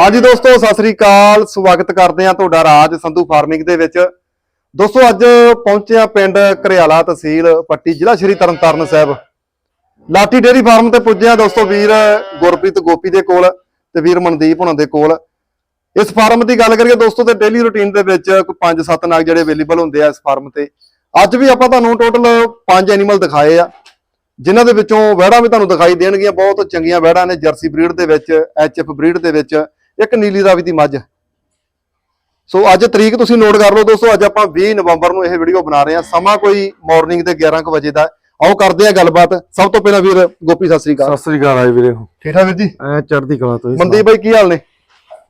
ਹਾਂਜੀ ਦੋਸਤੋ, ਸਤਿ ਸ੍ਰੀ ਅਕਾਲ। ਸਵਾਗਤ ਕਰਦੇ ਹਾਂ ਤੁਹਾਡਾ ਰਾਜ ਸੰਧੂ ਫਾਰਮਿੰਗ ਦੇ ਵਿੱਚ। ਦੋਸਤੋ, ਅੱਜ ਪਹੁੰਚਿਆ ਪਿੰਡ ਘਰਿਆਲਾ ਤਹਿਸੀਲ ਪੱਟੀ, ਜ਼ਿਲ੍ਹਾ ਸ਼੍ਰੀ ਤਰਨਤਾਰਨ ਸਾਹਿਬ। ਲਾਟੀ ਡੇਰੀ ਫਾਰਮ ਤੇ ਪੁੱਜਿਆ ਦੋਸਤੋ ਵੀਰ ਗੁਰਪ੍ਰੀਤ ਗੋਪੀ ਦੇ ਕੋਲ ਤੇ ਵੀਰ ਮਨਦੀਪ ਹੁਣਾਂ ਦੇ ਕੋਲ। ਇਸ ਫਾਰਮ ਦੀ ਗੱਲ ਕਰੀਏ ਦੋਸਤੋ, ਤੇ ਡੇਲੀ ਰੁਟੀਨ ਦੇ ਵਿੱਚ ਕੋਈ 5-7 ਨਾਗ ਜਿਹੜੇ ਅਵੇਲੇਬਲ ਹੁੰਦੇ ਆ ਇਸ ਫਾਰਮ ਤੇ। ਅੱਜ ਵੀ ਆਪਾਂ ਤੁਹਾਨੂੰ ਟੋਟਲ 5 ਐਨੀਮਲ ਦਿਖਾਏ ਆ, ਜਿਨ੍ਹਾਂ ਦੇ ਵਿੱਚੋਂ ਵਹਿੜਾਂ ਵੀ ਤੁਹਾਨੂੰ ਦਿਖਾਈ ਦੇਣਗੀਆਂ। ਬਹੁਤ ਚੰਗੀਆਂ ਵਹਿੜਾਂ ਨੇ ਜਰਸੀ ਬਰੀਡ ਦੇ ਵਿੱਚ, ਐਚਐਫ ਬਰੀਡ ਦੇ ਵਿੱਚ। ਇੱਕ ਨੀਲੀ ਰਾਵੀ ਦੀ ਮੱਝ। ਸੋ ਅੱਜ ਤਰੀਕ ਤੁਸੀਂ ਨੋਟ ਕਰ ਲਓ ਦੋਸਤੋ ਅੱਜ ਆਪਾਂ 20 ਨਵੰਬਰ ਨੂੰ ਇਹ ਵੀਡੀਓ ਬਣਾ ਰਹੇ ਹਾਂ। ਸਮਾਂ ਕੋਈ ਮਾਰਨਿੰਗ ਦੇ 11 ਕੁ ਵਜੇ ਦਾ। ਆਓ ਕਰਦੇ ਆ ਗੱਲਬਾਤ। ਸਭ ਤੋਂ ਪਹਿਲਾਂ ਵੀਰ ਗੋਪੀ ਸਤਿ ਸ੍ਰੀ ਅਕਾਲ। ਸਤਿ ਸ੍ਰੀ ਅਕਾਲ ਆਏ ਵੀਰੇ। ਠੀਕ ਠਾਕ ਵੀਰ ਜੀ? ਐ ਚੜ੍ਹਦੀ ਕਲਾ ਤੋਂ ਮਨਦੀਪ ਭਾਈ ਕੀ ਹਾਲ ਨੇ?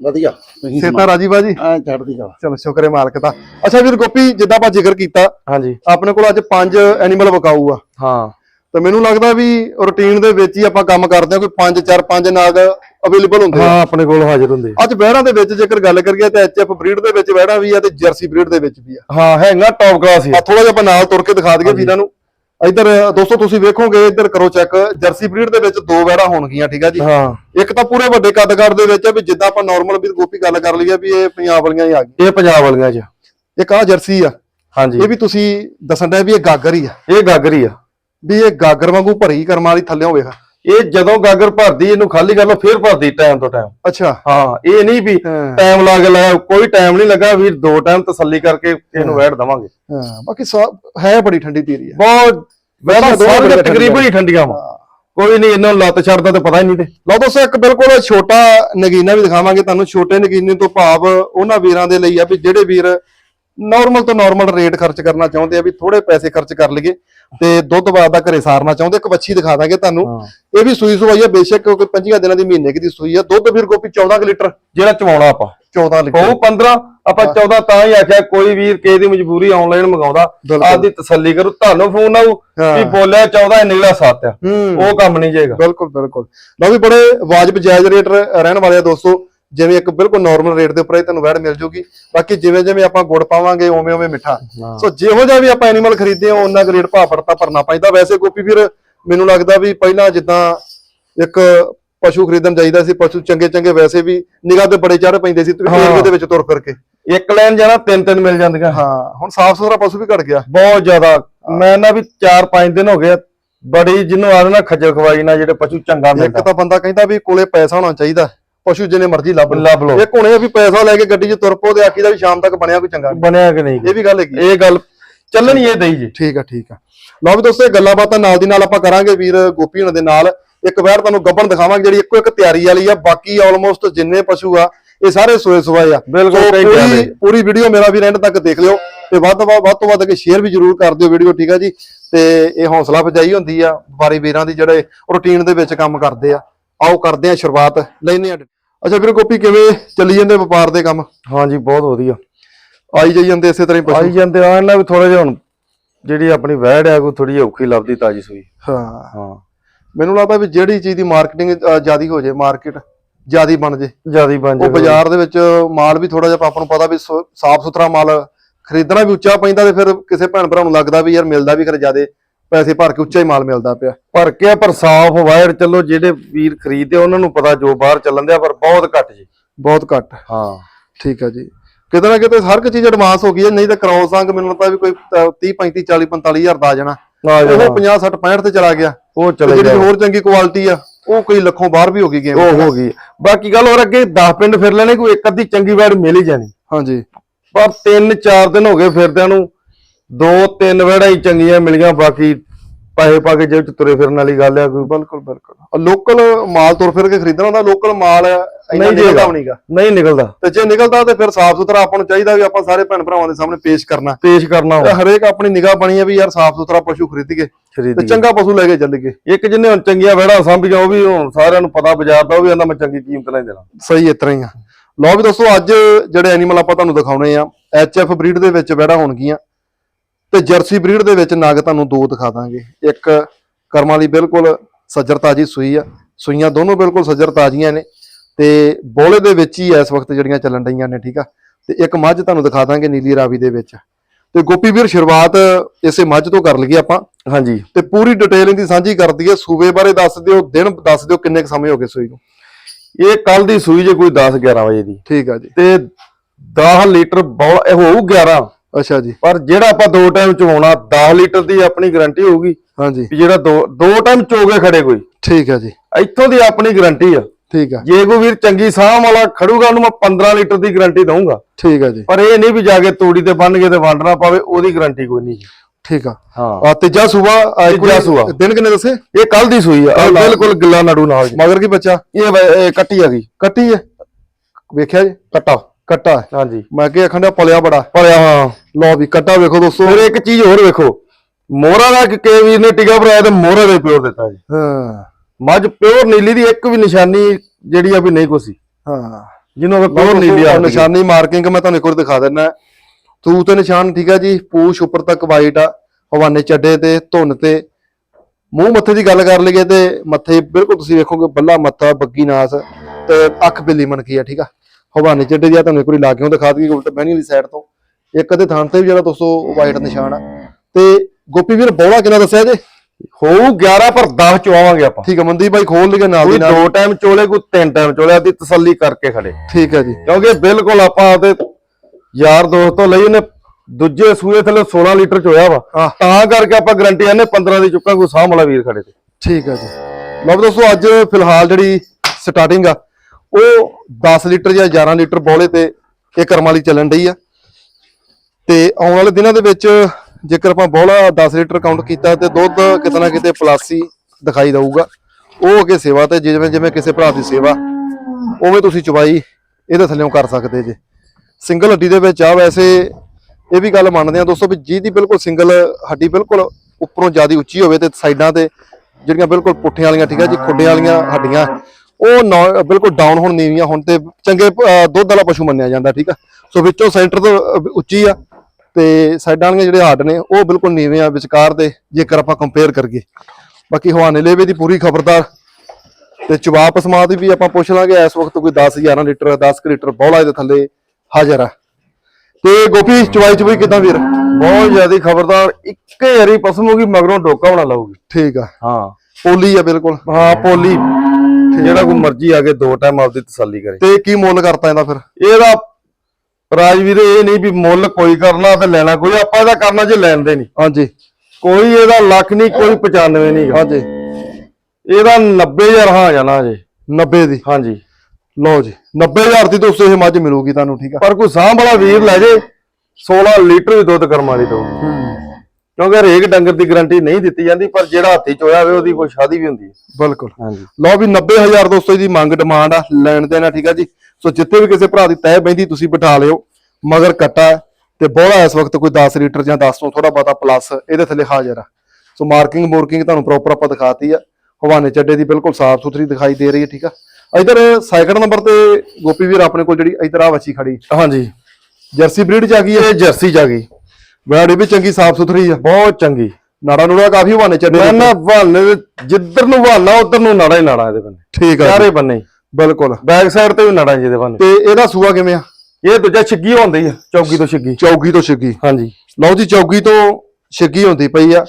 ਵਧੀਆ। ਤੁਸੀਂ ਸੇਤਾ ਰਾਜੀ ਬਾਜੀ? ਐ ਚੜਦੀ ਕਲਾ। ਚਲੋ ਸ਼ੁਕਰ ਹੈ ਮਾਲਕ ਦਾ। ਅੱਛਾ ਵੀਰ ਗੋਪੀ ਜਿੱਦਾਂ ਆਪਾਂ ਜ਼ਿਕਰ ਕੀਤਾ ਹਾਂਜੀ। ਆਪਣੇ ਕੋਲ ਅੱਜ ਪੰਜ ਐਨੀਮਲ ਵਿਕਾਊ ਆ ਹਾਂ। ਤੇ ਮੈਨੂੰ ਲੱਗਦਾ ਵੀ ਰੁਟੀਨ ਦੇ ਵਿੱਚ ਹੀ ਆਪਾਂ ਕੰਮ ਕਰਦੇ ਆ ਕੋਈ 5 4 5 ਨਾਗ ਅਵੇਲੇਬਲ ਹੁੰਦੇ ਆ। ਹਾਂ ਆਪਣੇ ਕੋਲ ਹਾਜ਼ਰ ਹੁੰਦੇ ਅੱਜ ਵਹਿੜਾਂ ਦੇ ਵਿੱਚ ਜੇਕਰ ਗੱਲ ਕਰੀਏ ਤੇ ਐਚਐਫ ਬਰੀਡ ਦੇ ਵਿੱਚ ਵਹਿੜਾ ਵੀ ਆ ਤੇ ਜਰਸੀ ਬਰੀਡ ਦੇ ਵਿੱਚ ਵੀ ਆ। ਹਾਂ ਹੈਗਾ ਟੌਪ ਕਲਾਸ ਹੀ ਆ। ਥੋੜਾ ਜਿਹਾ ਆਪਾਂ ਨਾਲ ਤੁਰ ਕੇ ਦਿਖਾ ਦਈਏ ਵੀਰਾਂ ਨੂੰ। ਇੱਧਰ ਦੋਸਤੋ ਤੁਸੀਂ ਵੇਖੋਗੇ ਇੱਧਰ ਕਰੋ ਚੈੱਕ ਜਰਸੀ ਬਰੀਡ ਦੇ ਵਿੱਚ ਦੋ ਵਹਿੜਾ ਹੋਣਗੀਆਂ ਠੀਕ ਆ ਜੀ? ਹਾਂ। ਇੱਕ ਤਾਂ ਪੂਰੇ ਵੱਡੇ ਕੱਦ-ਕੱਦ ਦੇ ਵਿੱਚ ਆ ਵੀ ਜਿੱਦਾਂ ਆਪਾਂ ਨਾਰਮਲ ਵੀ ਗੋਪੀ ਗੱਲ ਕਰ ਲਈਏ ਵੀ ਇਹ ਪੰਜਾਬ ਵਾਲੀਆਂ ਹੀ ਆ ਗਈ ਇਹ ਪੰਜਾਬ ਵਾਲੀਆਂ ਚ। ਇੱਕ ਆ ਜਰਸੀ ਆ। ਹਾਂਜੀ। ਇਹ ਵੀ ਤੁਸੀਂ ਦੱਸਣ ਦਾ ਵੀ ਇਹ ਗਾਗਰ ਹੀ ਆ। ਇਹ ਗਾਗਰੀ ਆ। ਵੀ ਇਹ ਗਾਗਰ ਵਾਂਗੂ ਭਰੀ ਕਰਮ ਵਾਲੀ ਥੱਲਿਓਂ ਵੇਖ। ਇਹ ਜਦੋਂ ਗਾਗਰ ਭਰਦੀ ਇਹਨੂੰ ਖਾਲੀ ਕਰ ਲਓ ਫੇਰ ਭਰਦੀ ਟਾਈਮ ਤੋਂ ਟਾਈਮ ਅੱਛਾ। ਹਾਂ ਇਹ ਨਹੀਂ ਵੀ ਹਾਂ। ਟਾਈਮ ਲਾ ਕੇ ਲਾਇਆ ਕੋਈ ਟਾਈਮ ਨਹੀਂ ਲੱਗਾ ਵੀਰ ਦੋ ਟਾਈਮ ਤਸੱਲੀ ਕਰਕੇ ਇਹਨੂੰ ਵੈਟ ਦਵਾਂਗੇ। ਹਾਂ ਬਾਕੀ ਹੈ ਬੜੀ ਠੰਡੀ ਤੀਰੀ ਆ। ਬਹੁਤ ਵੈੜਾ ਦੋਵੇਂ ਤਕਰੀਬਨ ਹੀ ਠੰਡੀਆਂ ਵਾ। ਕੋਈ ਨਹੀਂ ਇਹਨਾਂ ਨੂੰ ਲੱਤ ਛੱਡਦਾ ਤੇ ਪਤਾ ਹੀ ਨਹੀਂ ਤੇ। ਲਓ ਦੋਸਤੋ ਇੱਕ ਬਿਲਕੁਲ ਛੋਟਾ ਨਗੀਨਾ ਵੀ ਦਿਖਾਵਾਂਗੇ ਤੁਹਾਨੂੰ। ਛੋਟੇ ਨਗੀਨੇ ਤੋਂ ਭਾਵ ਉਹਨਾਂ ਵੀਰਾਂ ਦੇ ਲਈ ਆ ਵੀ ਜਿਹੜੇ ਵੀਰ ਨਾਰਮਲ ਤੋਂ ਨਾਰਮਲ ਰੇਟ ਖਰਚ ਕਰਨਾ ਚਾਹੁੰਦੇ ਆ ਵੀ ਥੋੜੇ ਪੈਸੇ ਖਰਚ ਕਰ ਲਈਏ। ਤੇ ਦੁੱਧ ਬਾਦ ਦਾ ਘਰੇ ਸਾਰਨਾ ਚਾਹੁੰਦੇ ਇੱਕ ਵੱਛੀ ਦਿਖਾ ਦਾਂਗੇ ਤੁਹਾਨੂੰ। ਇਹ ਵੀ ਸੂਈ ਸਵਾਈ ਆ ਬੇਸ਼ੱਕ ਕੋਈ 25 ਦਿਨਾਂ ਦੀ ਮਹੀਨੇ ਦੀ ਸੂਈ ਆ। ਦੁੱਧ ਵੀਰ ਗੋਪੀ 14 ਕੁ ਲੀਟਰ। ਜਿਹੜਾ ਚਵਾਉਣਾ ਆਪਾਂ। 14 ਲੀਟਰ। ਉਹ 15 ਆਪਾਂ 14 ਤਾਂ ਹੀ ਆਖਿਆ ਕੋਈ ਵੀਰ ਕਿਸੇ ਦੀ ਮਜਬੂਰੀ ਆਨਲਾਈਨ ਮੰਗਾਉਂਦਾ। ਆਪਦੀ ਤਸੱਲੀ ਕਰੋ ਤੁਹਾਨੂੰ ਫੋਨ ਹਾਂ। ਵੀ ਬੋਲਿਆ 14 ਨਿਕਲਿਆ 7 ਆ। ਹੂੰ। ਉਹ ਕੰਮ ਨਹੀਂ ਜਾਏਗਾ ਬਿਲਕੁਲ ਬਿਲਕੁਲ। ਲਓ ਵੀ ਬੜੇ ਵਾਜਬ ਜਾਇਜ਼ ਰੇਟ ਰਹਿਣ ਵਾਲੇ ਆ ਦੋਸਤੋ। ਜਿਵੇਂ ਇੱਕ ਬਿਲਕੁਲ ਨਾਰਮਲ ਰੇਟ ਦੇ ਉੱਪਰ ਹੀ ਤੁਹਾਨੂੰ ਵੈੜ ਮਿਲ ਜੂਗੀ। ਬਾਕੀ ਜਿਵੇਂ ਜਿਵੇਂ ਆਪਾਂ ਗੁੜ ਪਾਵਾਂਗੇ ਉਵੇਂ ਉਵੇਂ ਮਿੱਠਾ। ਸੋ ਜਿਹੋ ਜਿਹਾ ਵੀ ਆਪਾਂ ਐਨੀਮਲ ਖਰੀਦਦੇ ਹਾਂ ਉਹਨਾਂ ਦਾ ਰੇਟ ਭਾਅ ਪੜਤਾ ਭਰਨਾ ਪੈਂਦਾ। ਵੈਸੇ ਗੋਪੀ ਵੀਰ ਮੈਨੂੰ ਲੱਗਦਾ ਵੀ ਪਹਿਲਾਂ ਜਿੱਦਾਂ ਇੱਕ ਪਸ਼ੂ ਖਰੀਦਣ ਜਾਈਦਾ ਸੀ ਪਸ਼ੂ ਚੰਗੇ ਚੰਗੇ ਵੈਸੇ ਵੀ ਨਿਗਾਹ ਤੇ ਬੜੇ ਚੜ੍ਹ ਪੈਂਦੇ ਸੀ ਤੇ ਹਾਂ। ਏਰੀਏ ਦੇ ਵਿੱਚ ਤੁਰ ਫਿਰ ਕੇ। ਇੱਕ ਲਾਈਨ ਜਾਣਾ ਤਿੰਨ ਤਿੰਨ ਮਿਲ ਜਾਂਦੀਆਂ। ਹਾਂ ਹੁਣ ਸਾਫ਼ ਸੁਥਰਾ ਪਸ਼ੂ ਵੀ ਘਟ ਗਿਆ। ਬਹੁਤ ਜ਼ਿਆਦਾ। ਮੈਂ ਨਾ ਵੀ 4-5 ਦਿਨ ਹੋ ਗਏ ਬੜੀ ਜਿਹਨੂੰ ਆਦੇ ਨਾ ਖੱਜਲ ਖਵਾਈ ਨਾਲ ਜਿਹੜੇ ਪਸ਼ੂ ਚੰਗਾ ਇੱਕ ਮਿਲਦਾ। ਤਾਂ ਬੰਦਾ ਕਹਿੰਦਾ ਵੀ ਕੋਲੇ ਪੈਸਾ ਹੋਣਾ ਚਾਹੀਦਾ। ਪਸ਼ੂ ਜਿੰਨੇ ਮਰਜ਼ੀ ਲੱਭ ਲਓ। ਲੱਭ ਲਓ। ਇੱਕ ਹੁਣੇ ਵੀ ਪੈਸਾ ਲੈ ਕੇ ਗੱਡੀ 'ਚ ਤੁਰ ਪੋ ਤੇ ਆਖੀ ਦਾ ਵੀ ਸ਼ਾਮ ਤੱਕ ਬਣਿਆ ਕੋਈ ਚੰਗਾ। ਬਣਿਆ ਕਿ ਨਹੀਂ ਇਹ ਵੀ ਗੱਲ ਹੈਗੀ ਇਹ ਗੱਲ ਚੱਲਣੀ ਇਹ ਦਈ ਜੀ। ਠੀਕ ਆ ਠੀਕ ਆ। ਲਓ ਵੀ ਦੋਸਤੋ ਇਹ ਗੱਲਾਂ ਬਾਤਾਂ ਨਾਲ ਦੀ ਨਾਲ ਆਪਾਂ ਕਰਾਂਗੇ ਵੀਰ ਗੋਪੀ ਹੁਣਾਂ ਦੇ ਨਾਲ। ਇੱਕ ਵਾਰ ਤੁਹਾਨੂੰ ਗੱਬਣ ਦਿਖਾਵਾਂਗੇ ਜਿਹੜੀ ਇੱਕੋ ਇੱਕ ਤਿਆਰੀ ਵਾਲੀ ਆ। ਬਾਕੀ ਆਲਮੋਸਟ ਜਿੰਨੇ ਪਸ਼ੂ ਆ ਇਹ ਸਾਰੇ ਸੋਏ ਸਵਾਏ ਆ। ਬਿਲਕੁਲ ਪੂਰੀ ਵੀਡੀਓ ਮੇਰਾ ਵੀ ਐਂਡ ਤੱਕ ਦੇਖ ਲਿਓ ਤੇ ਵੱਧ ਤੋਂ ਵੱਧ ਤੋਂ ਵੱਧ ਕੇ ਸ਼ੇਅਰ ਵੀ ਜਰੂਰ ਕਰ ਦਿਓ ਵੀਡੀਓ ਠੀਕ ਆ ਜੀ? ਤੇ ਇਹ ਹੌਸਲਾ ਅਫਜਾਈ ਹੁੰਦੀ ਆ ਵਪਾਰੀ ਵੀਰਾਂ ਦੀ ਜਿਹੜੇ ਰੁਟੀਨ ਦੇ ਵਿੱਚ ਕੰਮ ਕਰਦੇ ਆ। ਆਓ ਕਰਦੇ ਆ ਸ਼ੁਰੂਆਤ। ਲੈਨੇ ਆ ਅੱਛਾ ਵੀਰ ਗੋਪੀ ਕਿਵੇਂ ਚੱਲੀ ਜਾਂਦੇ ਵਪਾਰ ਦੇ ਕੰਮ? ਹਾਂਜੀ ਬਹੁਤ ਵਧੀਆ। ਆਈ ਜਾਈ ਜਾਂਦੇ ਇਸੇ ਤਰ੍ਹਾਂ ਹੀ ਆਈ ਪਸ਼ੂ ਜਾਂਦੇ ਆ ਇਹਨਾਂ ਵੀ ਥੋੜਾ ਜਿਹਾ ਹੁਣ ਜਿਹੜੀ ਆਪਣੀ ਵੈੜ ਆ ਕੋਈ ਥੋੜੀ ਔਖੀ ਲੱਭਦੀ ਤਾਜੀ ਸੂਈ। ਹਾਂ। ਹਾਂ। ਮੈਨੂੰ ਲੱਗਦਾ ਵੀ ਜਿਹੜੀ ਚੀਜ਼ ਦੀ ਮਾਰਕੀਟਿੰਗ ਜਿਆਦੀ ਹੋ ਜੇ ਮਾਰਕੀਟ ਜਿਆਦੀ ਬਣ ਜੇ। ਜਿਆਦੀ ਬਣ ਉਹ ਜਾਵੇ ਬਾਜ਼ਾਰ ਦੇ ਵਿੱਚ ਮਾਲ ਵੀ ਥੋੜਾ ਜਿਹਾ ਆਪਾਂ ਨੂੰ ਪਤਾ ਵੀ ਸਾਫ਼ ਸੁਥਰਾ ਮਾਲ ਖਰੀਦਣਾ ਵੀ ਉੱਚਾ ਪੈਂਦਾ ਤੇ ਫਿਰ ਕਿਸੇ ਭੈਣ ਭਰਾ ਨੂੰ ਲੱਗਦਾ ਵੀ ਯਾਰ ਮਿਲਦਾ ਵੀ ਖਰੇ ਜਿਆਦੇ। ਪੈਸੇ ਭਰ ਕੇ ਉੱਚਾ ਹੀ ਮਾਲ ਮਿਲਦਾ ਪਿਆ। ਪਰ ਕੇ ਪਰ ਸਾਫ਼ ਵਾਇਰ ਚੱਲੋ ਜਿਹੜੇ ਵੀਰ ਖਰੀਦਦੇ ਆ, ਉਹਨਾਂ ਨੂੰ ਪਤਾ ਜੋ ਬਾਹਰ ਚੱਲਣ ਦਿਆ ਪਰ ਬਹੁਤ ਘੱਟ ਜੀ। ਬਹੁਤ ਘੱਟ। ਹਾਂ। ਠੀਕ ਹੈ ਜੀ। ਕਿਤੇ ਨਾ ਕਿਤੇ ਹਰ ਇੱਕ ਚੀਜ਼ ਐਡਵਾਂਸ ਹੋ ਗਈ ਹੈ ਨਹੀਂ ਤਾਂ ਕ੍ਰੋਸ ਅੰਗ ਮੈਨੂੰ ਲੱਗਦਾ ਵੀ ਕੋਈ 30 35 40 45 ਹਜ਼ਾਰ ਦਾ ਆ ਜਾਣਾ। ਆ ਉਹ ਜਾਣਾ 50 60 65 ਤੇ ਚਲਾ ਗਿਆ। ਉਹ ਚਲੇ ਜਿਹੜੀ ਜਾਓ ਹੋਰ ਚੰਗੀ ਕੁਆਲਿਟੀ ਆ ਉਹ ਕੋਈ ਲੱਖੋਂ ਬਾਹਰ ਵੀ ਹੋ ਗਈ ਗੇਮ ਉਹ ਹੋ ਗਈ। ਬਾਕੀ ਗੱਲ ਹੋਰ ਅੱਗੇ 10 ਪਿੰਡ ਫਿਰ ਲੈਣੇ ਕੋਈ ਇੱਕ ਅੱਧੀ ਚੰਗੀ ਵੈੜ ਮਿਲ ਹੀ ਜਾਣੀ। ਹਾਂਜੀ। ਪਰ 3-4 ਦਿਨ ਹੋ ਗਏ ਫਿਰਦਿਆਂ ਨੂੰ ਦੋ ਤਿੰਨ ਵੈੜਾਂ ਹੀ ਚੰਗੀਆਂ ਮਿਲੀਆਂ ਬਾਕੀ ਪੈਸੇ ਪਾ ਕੇ ਜੇਬ ਚ ਤੁਰੇ ਫਿਰਨ ਵਾਲੀ ਗੱਲ ਆ ਕੋਈ। ਬਿਲਕੁਲ ਬਿਲਕੁਲ। ਲੋਕਲ ਮਾਲ ਤੁਰ ਫਿਰ ਕੇ ਖਰੀਦਣਾ ਹੁੰਦਾ ਲੋਕਲ ਮਾਲ ਇੰਨਾ ਨਹੀਂ ਨਿਕਲਦਾ। ਨਹੀਂਗਾ ਨਹੀਂ ਨਿਕਲਦਾ। ਤੇ ਜੇ ਨਿਕਲਦਾ ਤੇ ਫਿਰ ਸਾਫ਼ ਸੁਥਰਾ ਆਪਾਂ ਨੂੰ ਚਾਹੀਦਾ ਵੀ ਆਪਾਂ ਸਾਰੇ ਭੈਣ ਭਰਾਵਾਂ ਦੇ ਸਾਹਮਣੇ ਪੇਸ਼ ਕਰਨਾ। ਪੇਸ਼ ਕਰਨਾ ਹਰੇਕ ਆਪਣੀ ਨਿਗਾਹ ਬਣੀ ਹੈ ਵੀ ਯਾਰ ਸਾਫ਼ ਸੁਥਰਾ ਪਸ਼ੂ ਖਰੀਦੀਏ। ਤੇ ਚੰਗਾ ਪਸ਼ੂ ਲੈ ਕੇ ਚੱਲੀਏ। ਇੱਕ ਜਿਹਨੇ ਹੁਣ ਚੰਗੀਆਂ ਵੈੜਾਂ ਸਾਂਭੀਆਂ ਉਹ ਵੀ ਹੁਣ ਸਾਰਿਆਂ ਨੂੰ ਪਤਾ ਬਾਜ਼ਾਰ ਦਾ ਉਹ ਵੀ ਆਂਦਾ ਮੈਂ ਚੰਗੀ ਕੀਮਤ ਨਾਲ ਹੀ ਦੇਣਾ। ਸਹੀ ਇਸ ਤਰ੍ਹਾਂ ਹੀ ਆ। ਲਓ ਵੀ ਦੋਸਤੋ ਅੱਜ ਜਿਹੜੇ ਐਨੀਮਲ ਆਪਾਂ ਤੁਹਾਨੂੰ ਦਿਖਾਉਣੇ ਆ ਐਚਐਫ ਬਰੀਡ ਦੇ ਵਿੱਚ ਵਹਿੜਾ ਹੋਣਗੀਆਂ। ਤੇ ਜਰਸੀ ਬਰੀਡ ਦੇ ਵਿੱਚ ਨਗ ਤੁਹਾਨੂੰ ਦੋ ਦਿਖਾ ਦਾਂਗੇ। ਇੱਕ ਕਰਮਾਂ ਲਈ ਬਿਲਕੁਲ ਸੱਜਰ ਤਾਜੀ ਸੂਈ ਆ। ਸੂਈਆਂ ਦੋਨੋਂ ਬਿਲਕੁਲ ਸੱਜਰ ਤਾਜ਼ੀਆਂ ਨੇ ਤੇ ਬੋਲੇ ਦੇ ਵਿੱਚ ਹੀ ਇਸ ਵਕਤ ਜਿਹੜੀਆਂ ਚੱਲਣ ਡਈਆਂ ਨੇ ਠੀਕ ਆ? ਤੇ ਇੱਕ ਮੱਝ ਤੁਹਾਨੂੰ ਦਿਖਾ ਦਾਂਗੇ ਨੀਲੀ ਰਾਵੀ ਦੇ ਵਿੱਚ। ਤੇ ਗੋਪੀ ਵੀਰ ਸ਼ੁਰੂਆਤ ਇਸੇ ਮੱਝ ਤੋਂ ਕਰ ਲਈਏ ਆਪਾਂ। ਹਾਂਜੀ। ਤੇ ਪੂਰੀ ਡਿਟੇਲ ਇਹਦੀ ਸਾਂਝੀ ਕਰ ਦਈਏ। ਸੂਬੇ ਬਾਰੇ ਦੱਸ ਦਿਓ ਦਿਨ ਦੱਸ ਦਿਓ ਕਿੰਨੇ ਕੁ ਸਮੇਂ ਹੋ ਗਏ ਸੂਈ ਨੂੰ। ਇਹ ਕੱਲ ਦੀ ਸੂਈ ਜੇ ਕੋਈ 10 11 ਵਜੇ ਦੀ। ਠੀਕ ਆ ਜੀ। ਤੇ 10 ਲੀਟਰ ਬੌਲਾ ਇਹ ਹੋਊ 11 ਅੱਛਾ ਜੀ। ਪਰ ਜਿਹੜਾ ਆਪਾਂ ਦੋ ਟਾਈਮ ਚਵਾਉਣਾ 10 ਲੀਟਰ ਦੀ ਆਪਣੀ ਗਾਰੰਟੀ ਹੋਊਗੀ ਹਾਂਜੀ। ਵੀ ਜਿਹੜਾ ਦੋ ਦੋ ਟਾਈਮ ਚੋਗੇ ਖੜੇ ਕੋਈ। ਠੀਕ ਆ ਜੀ। ਇੱਥੋਂ ਦੀ ਆਪਣੀ ਗਾਰੰਟੀ ਆ। ਠੀਕ ਆ। ਜੇ ਕੋਈ ਵੀਰ ਚੰਗੀ ਸਾਹ ਵਾਲਾ ਖੜੂਗਾ ਉਹਨੂੰ ਮੈਂ 15 ਲੀਟਰ ਦੀ ਗਾਰੰਟੀ ਦਊਂਗਾ। ਠੀਕ ਆ ਜੀ। ਪਰ ਇਹ ਨਹੀਂ ਵੀ ਜਾ ਕੇ ਤੂੜੀ ਤੇ ਬੰਨ ਕੇ ਤੇ ਵੰਡਣਾ ਪਵੇ ਉਹਦੀ ਗਾਰੰਟੀ ਕੋਈ ਨਹੀਂ ਠੀਕ ਆ। ਹਾਂ। ਤੀਜਾ ਸੂਬਾ ਤੀਜਾ ਸੂਆ। ਦਿਨ ਕਿੰਨੇ ਦੱਸੇ? ਇਹ ਕੱਲ ਦੀ ਸੂਈ ਆ। ਬਿਲਕੁਲ ਗਿੱਲਾ ਨੜੂ ਨਾਲ। ਮਗਰ ਕੀ ਬੱਚਾ? ਇਹ ਕੱਟੀ ਆ ਗਈ ਕੱਟੀ ਹੈ ਵੇਖਿਆ ਜੀ। ਕੱਟਾ। ਕੱਟਾ। ਹਾਂਜੀ। ਮੈਂ ਕਿ ਅਖੰਡਾ ਪਲਿਆ ਬੜਾ। ਪਰ ਹਾਂ। ਲਓ ਵੀ ਕੱਟਾ ਵੇਖੋ ਦੋਸਤੋ। ਫਿਰ ਇੱਕ ਚੀਜ਼ ਹੋਰ ਵੇਖੋ। ਮੋਹਰਾ ਦਾ ਕਿ ਵੀਰ ਨੇ ਟਿਕਾ ਭਰਾਇਆ ਤੇ ਮੋਹਰਾ ਦੇ ਪਿਓਰ ਦਿੱਤਾ ਜੀ। ਹਾਂ। ਮੱਝ ਪਿਓਰ ਨੀਲੀ ਦੀ ਇੱਕ ਵੀ ਨਿਸ਼ਾਨੀ ਜਿਹੜੀ ਆ ਵੀ ਨਹੀਂ ਕੋਸੀ। ਹਾਂ। ਜਿਹਨੂੰ ਪਿਓਰ ਨੀਲੀ ਆ ਨਿਸ਼ਾਨੀ ਮਾਰਕਿੰਗ ਮੈਂ ਤੁਹਾਨੂੰ ਇੱਕ ਵਾਰ ਦਿਖਾ ਦਿੰਦਾ। ਤੂੰ ਤੇ ਨਿਸ਼ਾਨ ਠੀਕ ਆ ਜੀ। ਪੂਛ ਉੱਪਰ ਤੱਕ ਵਾਈਟ ਆ। ਹਵਾਨੇ ਚੱਡੇ ਤੇ ਧੁੰਨ ਤੇ। ਮੂੰਹ ਮੱਥੇ ਦੀ ਗੱਲ ਕਰ ਲਈਏ ਤੇ ਮੱਥੇ ਬਿਲਕੁਲ ਤੁਸੀਂ ਵੇਖੋਗੇ ਬੱਲਾ ਮੱਥਾ ਬੱਗੀ ਨਾਸ ਤੇ ਅੱਖ ਬਿੱਲੀ ਮਣਕੀ ਆ ਠੀਕ ਆ। ਹਵਾਨੇ ਦੀ ਆ ਤੁਹਾਨੂੰ ਇੱਕ ਵਾਰੀ ਲਾ ਕੇ ਉਹ ਦਿਖਾ ਦਈਏ ਉਲਟ ਬਹਿਣੀ ਵਾਲੀ ਸਾਈਡ ਤੋਂ। ਇੱਕ ਅੱਧੇ ਥਾਂ ਤੇ ਵੀ ਜਿਹੜਾ ਦੋਸਤੋ ਵਾਈਟ ਨਿਸ਼ਾਨ ਆ। ਤੇ ਗੋਪੀ ਵੀਰ ਬੌਲਾ ਕਿੰਨਾ ਦੱਸਿਆ ਜੇ? ਹੋਊ 11 ਪਰ 10 ਚਵਾਵਾਂਗੇ ਆਪਾਂ। ਠੀਕ ਆ ਮਨਦੀਪ ਭਾਈ ਖੋਲ ਲਈਏ ਨਾਲ ਦੀ ਨਾਲ? ਦੋ ਟਾਈਮ ਚੋਲੇ ਕੋਈ ਤਿੰਨ ਟਾਈਮ ਚੋਲੇ ਦੀ ਤਸੱਲੀ ਕਰਕੇ ਖੜੇ। ਠੀਕ ਆ ਜੀ। ਕਿਉਂਕਿ ਬਿਲਕੁਲ ਆਪਾਂ ਉਹਦੇ ਯਾਰ ਦੋਸਤ ਲਈ ਉਹਨੇ ਦੂਜੇ ਸੂਏ ਥੱਲੇ 16 ਲੀਟਰ ਚੋਇਆ ਵਾ। ਤਾਂ ਕਰਕੇ ਆਪਾਂ ਗਾਰੰਟੀ ਆਨੇ 15 ਦੀ ਚੁੱਕਾ ਕੋਈ ਸਾਂਭ ਵਾਲਾ ਵੀਰ ਖੜੇ ਤੇ। ਠੀਕ ਆ ਜੀ। ਲਓ ਦੋਸਤੋ ਅੱਜ ਫਿਲਹਾਲ ਜਿਹੜੀ ਸਟਾਰਟਿੰਗ ਆ ਉਹ 10 ਲੀਟਰ ਜਾਂ 11 ਲੀਟਰ ਬੋਲੇ ਤੇ ਇਹ ਕਰਮ ਵਾਲੀ ਚੱਲਣ ਡਈ ਆ। ਤੇ ਆਉਣ ਵਾਲੇ ਦਿਨਾਂ ਦੇ ਵਿੱਚ ਜੇਕਰ ਆਪਾਂ ਬੋਲਾ 10 ਲੀਟਰ ਕਾਊਂਟ ਕੀਤਾ ਤੇ ਦੁੱਧ ਕਿਤੇ ਨਾ ਕਿਤੇ ਪਲਾਸੀ ਦਿਖਾਈ ਦਊਗਾ। ਉਹ ਅੱਗੇ ਸੇਵਾ ਤੇ ਜਿਵੇਂ ਜਿਵੇਂ ਕਿਸੇ ਭਰਾ ਦੀ ਸੇਵਾ, ਉਵੇਂ ਤੁਸੀਂ ਚੁਬਾਈ ਇਹਦੇ ਥੱਲੇੋਂ ਕਰ ਸਕਦੇ ਜੇ। ਸਿੰਗਲ ਹੱਡੀ ਦੇ ਵਿੱਚ ਆ ਵੈਸੇ ਇਹ ਵੀ ਗੱਲ ਮੰਨਦੇ ਆ ਦੋਸਤੋ ਵੀ ਜਿਹਦੀ ਬਿਲਕੁਲ ਸਿੰਗਲ ਹੱਡੀ ਬਿਲਕੁਲ ਉੱਪਰੋਂ ਜ਼ਿਆਦਾ ਉੱਚੀ ਹੋਵੇ ਤੇ ਸਾਈਡਾਂ ਤੇ ਜਿਹੜੀਆਂ ਬਿਲਕੁਲ ਪੁੱਠੀਆਂ ਵਾਲੀਆਂ, ਠੀਕ ਆ ਜੀ, ਖੁੱਡਿਆਂ ਵਾਲੀਆਂ ਹੱਡੀਆਂ ਉਹ ਬਿਲਕੁਲ ਡਾਊਨ ਹੁਣ ਨੀਵੀਆਂ ਹੁਣ ਤੇ ਚੰਗੇ ਦੁੱਧ ਵਾਲਾ ਪਸ਼ੂ ਮੰਨਿਆ ਜਾਂਦਾ ਠੀਕ ਆ? ਸੋ ਵਿੱਚੋਂ ਸੈਂਟਰ ਤੋਂ ਉੱਚੀ ਆ ਤੇ ਸਾਈਡਾਂ ਵਾਲੀਆਂ ਜਿਹੜੇ ਹੱਡ ਨੇ ਉਹ ਬਿਲਕੁਲ ਨੀਵੇਂ ਆ ਵਿਚਕਾਰ ਦੇ ਜੇਕਰ ਆਪਾਂ ਕੰਪੇਅਰ ਕਰੀਏ। ਬਾਕੀ ਹਵਾਨੇ ਲੇਵੇ ਦੀ ਪੂਰੀ ਖਬਰਦਾਰ ਤੇ ਚਵਾਪ ਸਮਾਦ ਦੀ ਵੀ ਆਪਾਂ ਪੁੱਛ ਲਾਂਗੇ ਇਸ ਵਕਤ ਕੋਈ 10 11 ਲੀਟਰ 10 ਕੁ ਲੀਟਰ ਬੌਲਾ ਇਹਦੇ ਥੱਲੇ ਹਾਜ਼ਰ ਆ। ਤੇ ਗੋਪੀ ਚਵਾਈ ਚਵਾਈ ਕਿਦਾਂ ਵੀਰ? ਬਹੁਤ ਜ਼ਿਆਦਾ ਖਬਰਦਾਰ ਇੱਕੇ ਹਰੀ ਪਸਮ ਹੋਗੀ ਮਗਰੋਂ ਡੋਕਾ ਹੋਣਾ ਲਾਊਗੀ। ਠੀਕ ਆ। ਹਾਂ। ਪੋਲੀ ਆ ਬਿਲਕੁਲ। ਹਾਂ ਪੋਲੀ। ਜਿਹੜਾ ਕੋਈ ਮਰਜ਼ੀ ਆ ਕੇ ਦੋ ਟਾਈਮ ਆਪਦੀ ਤਸੱਲੀ ਕਰੇ। ਤੇ ਕੀ ਮੁੱਲ ਕਰਤਾ ਇਹਦਾ ਫਿਰ? ਇਹਦਾ ਰਾਜਵੀਰ ਇਹ ਨਹੀਂ ਵੀ ਮੁੱਲ ਕੋਈ ਕਰਨਾ ਤੇ ਲੈਣਾ ਕੋਈ ਆਪਾਂ ਇਹਦਾ ਕਰਨਾ ਜੇ ਲੈਣ ਦੇ ਨਹੀਂ। ਹਾਂਜੀ। ਕੋਈ ਇਹਦਾ ਲੱਖ ਨਹੀਂ ਕੋਈ 95 ਨਹੀਂ। ਹਾਂਜੀ। ਇਹਦਾ 90000 ਹਾਂ ਜਾਣਾ ਜੇ 90 ਦੀ? ਹਾਂਜੀ। ਲਓ ਜੀ 90000 ਦੀ ਦੋਸਤੋ ਇਹ ਮੱਝ ਮਿਲੂਗੀ ਤੁਹਾਨੂੰ ਠੀਕ ਆ? ਪਰ ਕੋਈ ਸਾਂਭ ਵਾਲਾ ਵੀਰ ਲੈ ਜੇ 16 ਲੀਟਰ ਵੀ ਦੁੱਧ ਕਰਮ ਵਾਲੀ ਦੋ। ਕਿਉਂਕਿ ਹਰੇਕ ਡੰਗਰ ਦੀ ਗਾਰੰਟੀ ਨਹੀਂ ਦਿੱਤੀ ਜਾਂਦੀ ਪਰ ਜਿਹੜਾ ਹੱਥੀ ਚੋਇਆ ਹੋਵੇ ਉਹਦੀ ਕੋਈ ਸ਼ਾਦੀ ਵੀ ਹੁੰਦੀ ਹੈ। ਬਿਲਕੁਲ। ਹਾਂਜੀ। ਲਓ ਵੀ 90000 ਦੋਸਤੋ ਇਹਦੀ ਮੰਗ ਡਿਮਾਂਡ ਆ ਲੈਣ ਦੇਣਾ ਠੀਕ ਆ ਜੀ? ਸੋ ਜਿੱਥੇ ਵੀ ਕਿਸੇ ਭਰਾ ਦੀ ਤੈਅ ਬੈਂਦੀ ਤੁਸੀਂ ਬਿਠਾ ਲਿਓ। ਮਗਰ ਕੱਟਾ ਤੇ ਬੋਲਾ ਇਸ ਵਕਤ ਕੋਈ 10 ਲੀਟਰ ਜਾਂ 10 ਤੋਂ ਥੋੜਾ ਬਹੁਤਾ ਪਲੱਸ ਇਹਦੇ ਥੱਲੇ ਹਾਜ਼ਰ ਆ। ਸੋ ਮਾਰਕਿੰਗ ਮੋਰਕਿੰਗ ਤੁਹਾਨੂੰ ਪ੍ਰੋਪਰ ਆਪਾਂ ਦਿਖਾਤੀ ਆ। ਹਵਾਨੇ ਚੱਡੇ ਦੀ ਬਿਲਕੁਲ ਸਾਫ਼ ਸੁਥਰੀ ਦਿਖਾਈ ਦੇ ਰਹੀ ਹੈ ਠੀਕ ਆ? ਇਧਰ ਸੈਕਿੰਡ ਨੰਬਰ ਤੇ ਗੋਪੀ ਵੀਰ ਆਪਣੇ ਕੋਲ ਜਿਹੜੀ ਇਧਰ ਆ ਵੱਛੀ ਖੜੀ। ਹਾਂਜੀ। ਜਰਸੀ ਬਰੀਡ ਚ ਆ ਗਈ ਹੈ? ਇਹ ਜਰਸੀ ਜਾ ਗਈ। ਬੈੜੀ ਵੀ ਚੰਗੀ ਸਾਫ਼ ਸੁਥਰੀ ਆ। ਬਹੁਤ ਚੰਗੀ। ਨਾੜਾ ਨੂੜਾ ਕਾਫੀ ਹਵਾਨੇ ਚੱਡੇ ਮੈਂ ਨਾ ਬਹਾਨੇ ਦੇ ਜਿੱਧਰ ਨੂੰ ਬਹਾਨਾ ਉਧਰ ਨੂੰ ਨਾੜਾ ਹੀ ਨਾੜਾ ਇਹਦੇ ਬੰਨੇ। ਠੀਕ ਆ ਜੀ, ਚਾਰੇ ਬੰਨੇ। ਬਿਲਕੁਲ। ਬੈਕ ਸਾਈਡ ਤੇ ਵੀ ਨਾੜਾ ਜਿਹਦੇ ਬੰਨੇ। ਤੇ ਇਹਦਾ ਸੂਆ ਕਿਵੇਂ ਆ? ਇਹ ਦੂਜਾ ਛਿੱਗੀ ਹੁੰਦੀ ਆ ਚੌਗੀ ਤੋਂ ਛਿੱਗੀ। ਚੌਗੀ ਤੋਂ ਛਿੱਗੀ। ਹਾਂਜੀ। ਲਓ ਜੀ ਚੌਗੀ ਤੋਂ ਛਿੱਗੀ ਹੁੰਦੀ ਪਈ ਆ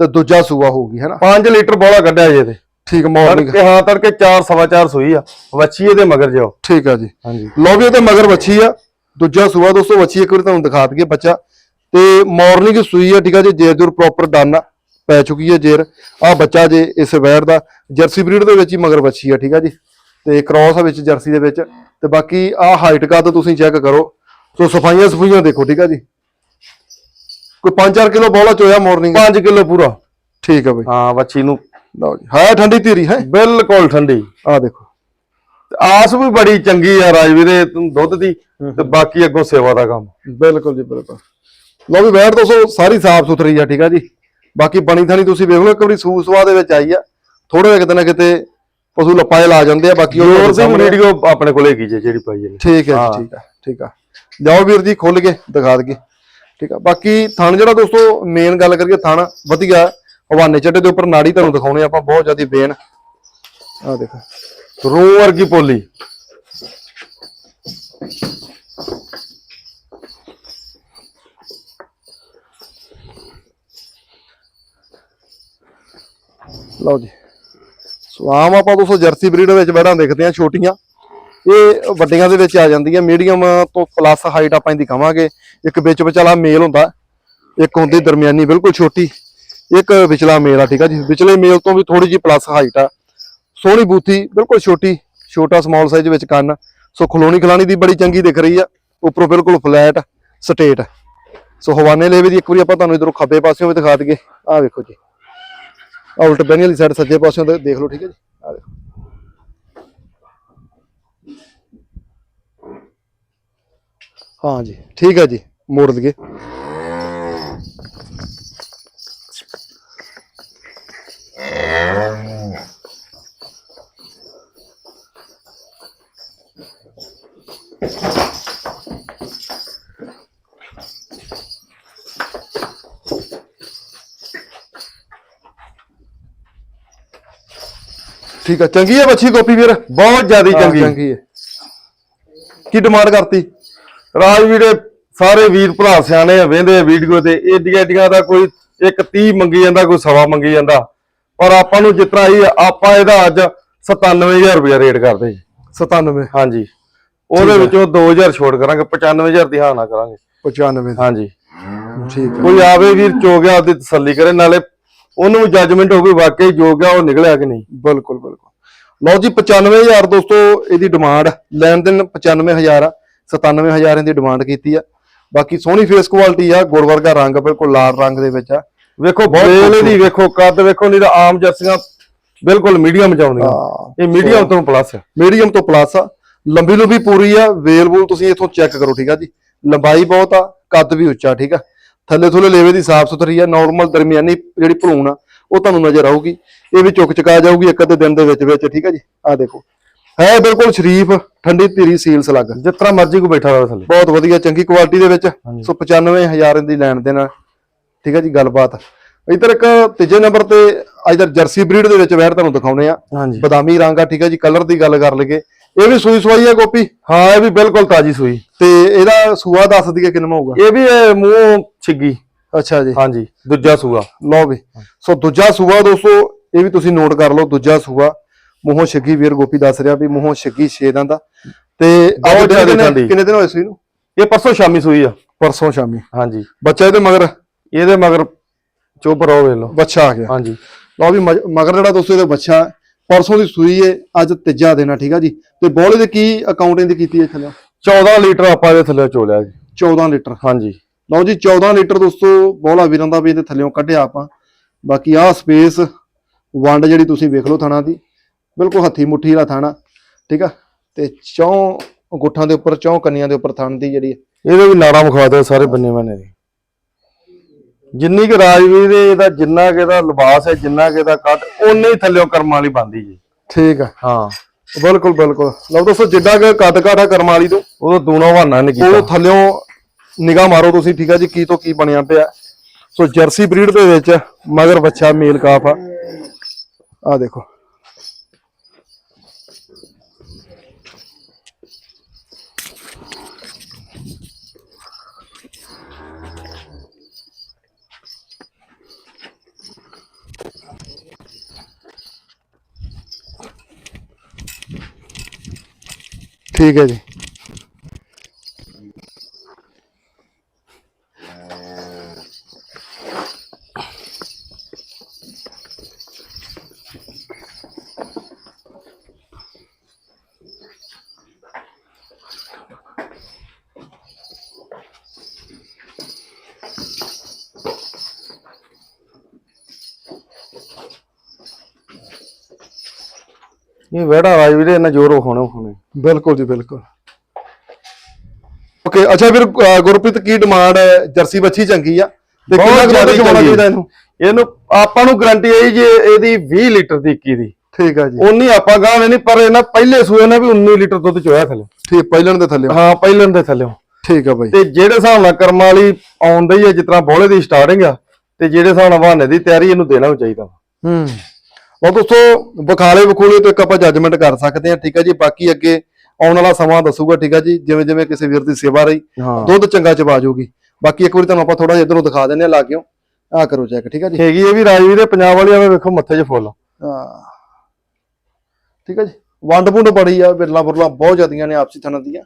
ਤੇ ਦੂਜਾ ਸੂਆ ਹੋਊਗੀ ਹੈਨਾ 5 ਲੀਟਰ ਬੋਲਾ ਕੱਢਿਆ ਜੇ ਤੇ ਠੀਕ ਮਾਰਨਿੰਗ ਤੜਕੇ ਹਾਂ ਤੜਕੇ 4 ਸਵਾ 4 ਸੋਈ ਆ। ਵੱਛੀ ਇਹਦੇ ਮਗਰ ਜਾਓ। ਠੀਕ ਆ ਜੀ। ਹਾਂਜੀ। ਲਓ ਵੀ ਇਹਦੇ ਮਗਰ ਵੱਛੀ ਆ। ਦੂਜਾ ਸੂਆ ਦੋਸਤੋ ਵੱਛੀ ਇੱਕ ਵਾਰੀ ਤੁਹਾਨੂੰ ਦਿਖਾ ਦਈਏ ਬੱਚਾ। ਤੇ ਮਾਰਨਿੰਗ ਸੂਈ ਆ ਠੀਕ ਆ ਜੀ ਜੇਰ ਜੁਰ ਪ੍ਰੋਪਰ ਡਨ ਪੈ ਚੁੱਕੀ ਹੈ ਜੇਰ। ਆ ਬੱਚਾ ਜੇ ਇਸ ਵੈਰ ਦਾ ਜਰਸੀ ਬਰੀਡ ਦੇ ਵਿੱਚ ਹੀ ਮਗਰ ਵੱਛੀ ਆ ਠੀਕ ਆ ਜੀ। ਤੇ ਕ੍ਰਾਸ ਵਿੱਚ ਜਰਸੀ ਦੇ ਵਿੱਚ। ਤੇ ਬਾਕੀ ਆ ਹਾਈਟ ਕੱਦ ਤੁਸੀਂ ਚੈੱਕ ਕਰੋ। ਸੋ ਸਫਾਈਆਂ ਸਫਾਈਆਂ ਦੇਖੋ ਠੀਕ ਆ ਜੀ। ਕੋਈ 5-4 ਕਿਲੋ ਬੋਲਾ ਚੋਇਆ ਮਾਰਨਿੰਗ 5 ਕਿਲੋ ਪੂਰਾ। ਠੀਕ ਆ ਬਈ। ਹਾਂ ਵੱਛੀ ਨੂੰ। ਲਓ ਜੀ ਹੈ ਠੰਡੀ ਧੀਰੀ ਹੈ? ਬਿਲਕੁਲ ਠੰਡੀ। ਆ ਦੇਖੋ। ਤੇ ਆਸ ਵੀ ਬੜੀ ਚੰਗੀ ਆ ਰਾਜਵੀਰੇ ਤੂੰ ਦੁੱਧ ਦੀ। ਤੇ ਬਾਕੀ ਅੱਗੋਂ ਸੇਵਾ ਦਾ ਕੰਮ। ਬਿਲਕੁਲ ਜੀ ਬਿਲਕੁਲ। ਵੀ ਬੈਠ ਦੋਸਤੋ ਸਾਰੀ ਸਾਫ਼ ਸੁਥਰੀ ਆ ਠੀਕ ਆ ਜੀ। ਬਾਕੀ ਬਣੀ ਥਾਣੀ ਤੁਸੀਂ ਵੇਖ ਲਓ ਇੱਕ ਵਾਰੀ ਸੂ ਸਵਾ ਦੇ ਵਿੱਚ ਆਈ ਆ। ਥੋੜੇ ਜਿਹਾ ਕਿਤੇ ਨਾ ਕਿਤੇ ਪਸ਼ੂ ਲੱਪਾਏ ਲਾ ਜਾਂਦੇ ਆ ਬਾਕੀ ਉਹ ਸਾਹਮਣੇ- ਵੀਡੀਓ ਆਪਣੇ ਕੋਲੇ ਹੈਗੀ ਜੇ ਜਿਹੜੀ ਪਾਈ ਇਹਨੇ ਠੀਕ ਹੈ ਹਾਂ। ਜੀ ਠੀਕ ਆ ਠੀਕ ਆ। ਜਾਓ ਵੀਰ ਜੀ ਖੁੱਲ ਕੇ ਦਿਖਾ ਦਈਏ। ਠੀਕ ਆ ਬਾਕੀ ਥਣ ਜਿਹੜਾ ਦੋਸਤੋ ਮੇਨ ਗੱਲ ਕਰੀਏ ਥਣ ਵਧੀਆ। ਹਵਾਨੇ ਚੱਡੇ ਦੇ ਉੱਪਰ ਨਾੜੀ ਤੁਹਾਨੂੰ ਦਿਖਾਉਣੇ ਆਪਾਂ ਬਹੁਤ ਜ਼ਿਆਦਾ ਬੇਨ। ਆ ਦੇਖੋ ਰੂਹ ਵਰਗੀ ਪੋਲੀ। ਲਓ ਜੀ। ਸੋ ਆਮ ਆਪਾਂ ਦੋਸਤੋ ਜਰਸੀ ਬਰੀਡ ਵਿੱਚ ਵੜਾਂ ਦੇਖਦੇ ਆ ਛੋਟੀਆਂ। ਇਹ ਵੱਡੀਆਂ ਦੇ ਵਿੱਚ ਆ ਜਾਂਦੀਆਂ ਮੀਡੀਅਮ ਤੋਂ ਪਲੱਸ ਹਾਈਟ ਆਪਾਂ ਇਹਦੀ ਕਵਾਂਗੇ। ਇੱਕ ਵਿੱਚ ਵਿਚਾਲਾ ਮੇਲ ਹੁੰਦਾ। ਇੱਕ ਹੁੰਦੀ ਦਰਮਿਆਨੀ, ਬਿਲਕੁਲ ਛੋਟੀ। ਇੱਕ ਵਿਚਲਾ ਮੇਲ ਆ, ਠੀਕ ਆ ਜੀ। ਵਿਚਲੇ ਮੇਲ ਤੋਂ ਵੀ ਥੋੜੀ ਜੀ ਪਲੱਸ ਹਾਈਟ ਆ। ਸੋਹਣੀ ਬੂਥੀ, ਬਿਲਕੁਲ ਛੋਟੀ। ਛੋਟਾ ਸਮਾਲ ਸਾਈਜ਼ ਵਿੱਚ ਕੰਨ। ਸੋ ਖਲੋਣੀ ਖਲਾਣੀ ਦੀ ਬੜੀ ਚੰਗੀ ਦਿਖ ਰਹੀ ਆ। ਉੱਪਰੋਂ ਬਿਲਕੁਲ ਫਲੈਟ ਸਟੇਟ ਸੋ ਹਵਾਨੇ ਲੇਵੇ ਦੀ ਇੱਕ ਵਾਰੀ ਆਪਾਂ ਤੁਹਾਨੂੰ ਇਧਰੋਂ ਖੱਬੇ ਪਾਸਿਓਂ ਵੀ ਦਿਖਾ ਦਈਏ। ਆਹ ਵੇਖੋ ਜੀ। ਆਹ ਉਲਟ ਬੈਣੀ ਵਾਲੀ ਸਾਈਡ ਸੱਜੇ ਪਾਸਿਓਂ ਤੇ ਦੇਖ ਲਓ, ਠੀਕ ਹੈ ਜੀ। ਆਹ ਦੇਖੋ। ਹਾਂ ਜੀ, ਠੀਕ ਹੈ ਜੀ, ਮੋੜ ਦਈਏ ਠੀਕ ਹੈ ਚੰਗੀ ਹੈ ਬੱਚੀ ਗੋਪੀ ਵੀਰ ਬਹੁਤ ਜ਼ਿਆਦਾ ਚੰਗੀ। ਚੰਗੀ ਹੈ ਕੀ ਡਿਮਾਂਡ ਕਰਤੀ? ਰਾਜਵੀਰੇ ਸਾਰੇ ਵੀਰ ਭਰਾ ਸਿਆਣੇ ਆ ਵੇਂਦੇ ਆ ਵੀਡੀਓ ਤੇ। ਏਡੀਆਂ ਏਡੀਆਂ ਦਾ ਕੋਈ ਇੱਕ 30 ਮੰਗੀ ਜਾਂਦਾ ਕੋਈ ਸਵਾ ਮੰਗੀ ਜਾਂਦਾ। ਪਰ ਆਪਾਂ ਨੂੰ ਜਿਤਨਾ ਹੀ ਆਪਾਂ ਇਹਦਾ ਅੱਜ 97000 ਰੁਪਇਆ ਰੇਟ ਕਰਦੇ ਜੀ। 97 ਹਾਂਜੀ। ਉਹਦੇ ਵਿੱਚੋਂ 2000 ਛੋੜ ਕਰਾਂਗੇ 95000 ਦੀ ਹਾਂ ਨਾ ਕਰਾਂਗੇ। 95 ਹਾਂਜੀ। ਠੀਕ ਹੈ ਕੋਈ ਆਵੇ ਵੀਰ ਚੋ ਗਿਆ ਉਹਦੀ ਤਸੱਲੀ ਕਰੇ ਨਾਲੇ ਉਹਨੂੰ ਜੱਜਮੈਂਟ ਹੋਵੇ ਵਾਕਈ ਜੋ ਗਿਆ ਉਹ ਨਿਕਲਿਆ ਕਿ ਨਹੀਂ? ਬਿਲਕੁਲ ਬਿਲਕੁਲ। ਲਓ ਜੀ 95000 ਦੋਸਤੋ ਇਹਦੀ ਡਿਮਾਂਡ ਲੈਣ ਦੇਣ 95000 ਆ 97000 ਇਹਦੀ ਡਿਮਾਂਡ ਕੀਤੀ ਆ। ਬਾਕੀ ਸੋਹਣੀ ਫੇਸ ਕੁਆਲਿਟੀ ਆ ਗੁੜ ਵਰਗਾ ਰੰਗ ਬਿਲਕੁਲ ਲਾਲ ਰੰਗ ਦੇ ਵਿੱਚ ਆ। ਵੇਖੋ ਬੇਲ ਦੀ ਵੇਖੋ ਕੱਦ ਵੇਖੋ ਨਹੀਂ ਤਾਂ ਆਮ ਜਰਸੀਆਂ ਬਿਲਕੁਲ ਮੀਡੀਅਮ ਚ ਆਉਂਦੀਆਂ। ਇਹ ਮੀਡੀਅਮ ਤੋਂ ਪਲੱਸ ਹੈ ਮੀਡੀਅਮ ਤੋਂ ਪਲੱਸ ਆ। ਲੰਬੀ ਲੰਬੀ ਪੂਰੀ ਆ ਵੇਲ ਵੂਲ ਤੁਸੀਂ ਇਥੋਂ ਚੈੱਕ ਕਰੋ ਠੀਕ ਆ ਜੀ। ਲੰਬਾਈ ਬਹੁਤ ਆ ਕੱਦ ਵੀ ਉੱਚਾ ਠੀਕ ਆ। ਥੱਲੇ ਥੱਲੇ ਲੇਵੇ ਦੀ ਸਾਫ਼ ਸੁਥਰੀ ਆ ਨਾਰਮਲ ਦਰਮਿਆਨੀ ਜਿਹੜੀ ਭਲੂਣ ਆ ਉਹ ਤੁਹਾਨੂੰ ਨਜ਼ਰ ਆਊਗੀ। ਇਹ ਵੀ ਚੁੱਕ ਚੁਕਾ ਜਾਊਗੀ ਇੱਕ ਅੱਧੇ ਦਿਨ ਦੇ ਵਿੱਚ ਵਿੱਚ ਠੀਕ ਆ ਜੀ? ਆ ਦੇਖੋ। ਹੈ ਬਿਲਕੁਲ ਸ਼ਰੀਫ ਠੰਡੀ ਧੀਰੀ ਸੀਲਸ ਲੱਗ ਜਿਸ ਤਰ੍ਹਾਂ ਮਰਜ਼ੀ ਕੋ ਬੈਠਾ ਰਹੇ ਥੱਲੇ। ਬਹੁਤ ਵਧੀਆ ਚੰਗੀ ਕੁਆਲਿਟੀ ਦੇ ਵਿੱਚ। ਸੋ 95000 ਦੀ ਲੈਣ ਦੇ ਨਾਲ ਠੀਕ ਆ ਜੀ ਗੱਲਬਾਤ। ਇਧਰ ਇੱਕ ਤੀਜੇ ਨੰਬਰ ਤੇ ਇਧਰ ਜਰਸੀ ਬਰੀਡ ਦੇ ਵਿੱਚ ਵੈਰ ਤੁਹਾਨੂੰ ਦਿਖਾਉਣੇ ਆ। ਬਦਾਮੀ ਰੰਗ ਆ ਠੀਕ ਆ ਜੀ ਕਲਰ ਦੀ ਗੱਲ ਕਰ ਲਈਏ। ਇਹ ਵੀ ਸੂਈ ਸਵਾਈ ਆ ਗੋਪੀ? ਹਾਂ ਇਹ ਵੀ ਬਿਲਕੁਲ ਤਾਜੀ ਸੂਈ। ਤੇ ਇਹਦਾ ਸੂਆ ਦੱਸ ਦਈਏ ਕਿੰਨਾ ਹੋਊਗਾ? ਇਹ ਵੀ ਇਹ ਮੂੰਹ ਛਿੱਗੀ। ਅੱਛਾ ਜੀ। ਹਾਂਜੀ ਦੂਜਾ ਸੂਆ। ਲਓ ਵੀ। ਸੋ ਦੂਜਾ ਸੂਆ ਦੋਸਤੋ ਇਹ ਵੀ ਤੁਸੀਂ ਨੋਟ ਕਰ ਲਓ ਦੂਜਾ ਸੂਆ। ਮੂੰਹੋਂ ਛੱਗੀ ਵੀਰ ਗੋਪੀ ਦੱਸ ਰਿਹਾ ਵੀ ਮੂੰਹੋਂ ਛੱਗੀ ਛੇ ਦੰਦ ਦਾ। ਤੇ ਕਿੰਨੇ ਦਿਨ ਹੋਏ ਸੀ ਇਹਨੂੰ ਇਹ ਪਰਸੋਂ ਸ਼ਾਮੀ ਸੂਈ ਆ। ਪਰਸੋਂ ਸ਼ਾਮੀ। ਹਾਂਜੀ। ਬੱਚਾ ਇਹਦੇ ਮਗਰ? ਇਹਦੇ ਮਗਰ ਚੁੱਪ ਰਹੋ ਲਓ। ਬੱਚਾ ਆ ਗਿਆ। ਹਾਂਜੀ। ਲਓ ਵੀ ਮਗਰ ਜਿਹੜਾ ਦੋਸਤੋ ਇਹਦਾ ਬੱਚਾ ਹੈ, ਪਰਸੋਂ ਦੀ ਸੂਈ ਏ ਅੱਜ ਤੀਜਾ ਆ ਠੀਕ ਆ ਜੀ। ਤੇ ਬੋਲੇ ਦੀ ਕੀ ਅਕਾਊਂਟ ਇਹਦੀ ਕੀਤੀ ਹੈ ਥੱਲੇ 14 ਲੀਟਰ ਆਪਾਂ ਇਹਦੇ ਥੱਲੇ ਚੋਲਿਆ ਜੀ। 14 ਲੀਟਰ। ਹਾਂਜੀ। ਲਓ ਜੀ 14 ਲੀਟਰ ਦੋਸਤੋ ਬੋਲਾ ਵੀਰਾਂ ਦਾ ਵੀ ਇਹਦੇ ਥੱਲੇੋਂ ਕੱਢਿਆ ਆਪਾਂ। ਬਾਕੀ ਆਹ ਸਪੇਸ ਵੰਡ ਜਿਹੜੀ ਤੁਸੀਂ ਵੇਖ ਲਓ ਥਾਣਾ ਦੀ ਬਿਲਕੁਲ ਹੱਥੀ ਮੁੱਠੀ ਵਾਲਾ ਥਾਣਾ ਠੀਕ ਆ। ਤੇ ਚੌਂ ਗੁੱਠਾਂ ਦੇ ਉੱਪਰ ਚੌਂ ਕੰਨੀਆਂ ਦੇ ਉੱਪਰ ਥਣ ਦੀ ਜਿਹੜੀ ਇਹਦੇ ਵੀ ਨਾੜਾ ਮਖਵਾ ਦਿਓ ਸਾਰੇ ਬੰਨੇ ਬੰਨੇ ਦੇ। ਜਿੰਨੀ ਕਿ ਰਾਜਵੀਰ ਦੇ ਇਹਦਾ ਜਿੰਨਾ ਕਿ ਇਹਦਾ ਲਿਬਾਸ ਹੈ ਜਿੰਨਾ ਕਿ ਇਹਦਾ ਕੱਦ ਉਨੇ ਹੀ ਥੱਲਿਓਂ ਕਰਮਾਂ ਵਾਲੀ ਬੰਦੀ ਜੀ। ਠੀਕ ਆ ਹਾਂ। ਬਿਲਕੁਲ ਬਿਲਕੁਲ। ਲਓ ਦੋਸਤੋ ਜਿੱਡਾ ਕਿ ਕੱਦ ਕਾਠਾ ਕਰਮ ਵਾਲੀ ਤੋਂ ਉਹ ਦੂਣਾ ਬਹਾਨਾ ਨਹੀਂ ਕੀਤਾ। ਉਹ ਥੱਲਿਓਂ ਨਿਗਾਹ ਮਾਰੋ ਤੁਸੀਂ ਠੀਕ ਆ ਜੀ ਕੀ ਤੋਂ ਕੀ ਬਣਿਆ ਪਿਆ। ਸੋ ਜਰਸੀ ਬਰੀਡ ਦੇ ਵਿੱਚ ਮਗਰ ਬੱਚਾ ਮੇਲ ਕਾਫ ਆ। ਆ ਦੇਖੋ। ਠੀਕ ਹੈ ਜੀ। ਇਹ ਵਿਹੜਾ ਰਾਜਵੀਰ ਇੰਨਾ ਜ਼ੋਰ ਹੋਣੇ ਹੋਣੇ। ਬਿਲਕੁਲ ਜੀ ਬਿਲਕੁਲ। ਓਕੇ ਅੱਛਾ ਫਿਰ ਗੁਰਪ੍ਰੀਤ ਕੀ ਡਿਮਾਂਡ ਹੈ? ਜਰਸੀ ਬੱਚੀ ਚੰਗੀ ਆ? ਤੇ ਬਹੁਤ ਕਿੰਨਾ ਕੁ ਜ਼ਿਆਦਾ ਚਵਾਉਣਾ ਚੰਗੀ। ਚਾਹੀਦਾ ਇਹਨੂੰ? ਇਹਨੂੰ ਆਪਾਂ ਨੂੰ ਗਰੰਟੀ ਹੈ ਜੀ ਇਹਦੀ 20 ਲੀਟਰ ਦੀ 21 ਦੀ। ਠੀਕ ਆ ਜੀ। ਉਨੀ ਆਪਾਂ ਗਾਣੇ ਨਹੀਂ ਪਰ ਇਹਨਾਂ ਪਹਿਲੇ ਸੂਏ ਨੇ ਵੀ 19 ਲੀਟਰ ਦੁੱਧ ਚੋਇਆ ਥੱਲੇ। ਠੀਕ ਪਹਿਲਣ ਦੇ ਥੱਲੇ। ਹਾਂ ਪਹਿਲਣ ਦੇ ਥੱਲੇ। ਠੀਕ ਆ ਬਾਈ। ਤੇ ਜਿਹੜੇ ਹਿਸਾਬ ਨਾਲ ਕਰਮਾਂ ਵਾਲੀ ਆਉਂਦੀ ਹੈ ਜਿਸ ਤਰ੍ਹਾਂ ਬੋਲੇ ਦੀ ਸਟਾਰਟਿੰਗ ਆ ਤੇ ਜਿਹੜੇ ਹਿਸਾਬ ਨਾਲ ਬਹਾਨੇ ਦੀ ਤਿਆਰੀ ਇਹਨੂੰ ਦੇਣਾ ਵੀ ਚਾਹੀਦਾ। ਹੂੰ। ਉਹ ਦੋਸਤੋ ਬਖਾਲੇ ਬਖੂਲੇ ਤੋਂ ਇੱਕ ਆਪਾਂ ਜੱਜਮੈਂਟ ਕਰ ਸਕਦੇ ਹਾਂ ਠੀਕ ਆ ਜੀ? ਬਾਕੀ ਅੱਗੇ ਆਉਣ ਵਾਲਾ ਸਮਾਂ ਦੱਸੂਗਾ ਠੀਕ ਆ ਜੀ? ਜਿਵੇਂ ਜਿਵੇਂ ਕਿਸੇ ਵੀਰ ਦੀ ਸੇਵਾ ਰਹੀ ਹਾਂ। ਦੁੱਧ ਚੰਗਾ ਚਵਾ ਜਾਊਗੀ ਬਾਕੀ ਇੱਕ ਵਾਰੀ ਤੁਹਾਨੂੰ ਆਪਾਂ ਥੋੜਾ ਜਿਹਾ ਇਧਰੋਂ ਦਿਖਾ ਦਿੰਦੇ ਆ ਲਾਗਿਓ ਆ ਕਰੋ ਚੈੱਕ ਠੀਕ ਆ ਜੀ? ਹੈਗੀ ਇਹ ਵੀ ਰਾਜਵੀਰ ਦੇ ਪੰਜਾਬ ਵਾਲੀ ਆਵੇ ਵੇਖੋ ਮੱਥੇ 'ਚ ਫੁੱਲ। ਹਾਂ। ਠੀਕ ਹੈ ਜੀ? ਵੰਡ ਵੁੰਡ ਬੜੀ ਆ ਬਿਰਲਾ ਬੁਰਲਾ ਬਹੁਤ ਜ਼ਿਆਦੀਆਂ ਨੇ ਆਪਸੀ ਥਣਾਂ ਦੀਆਂ।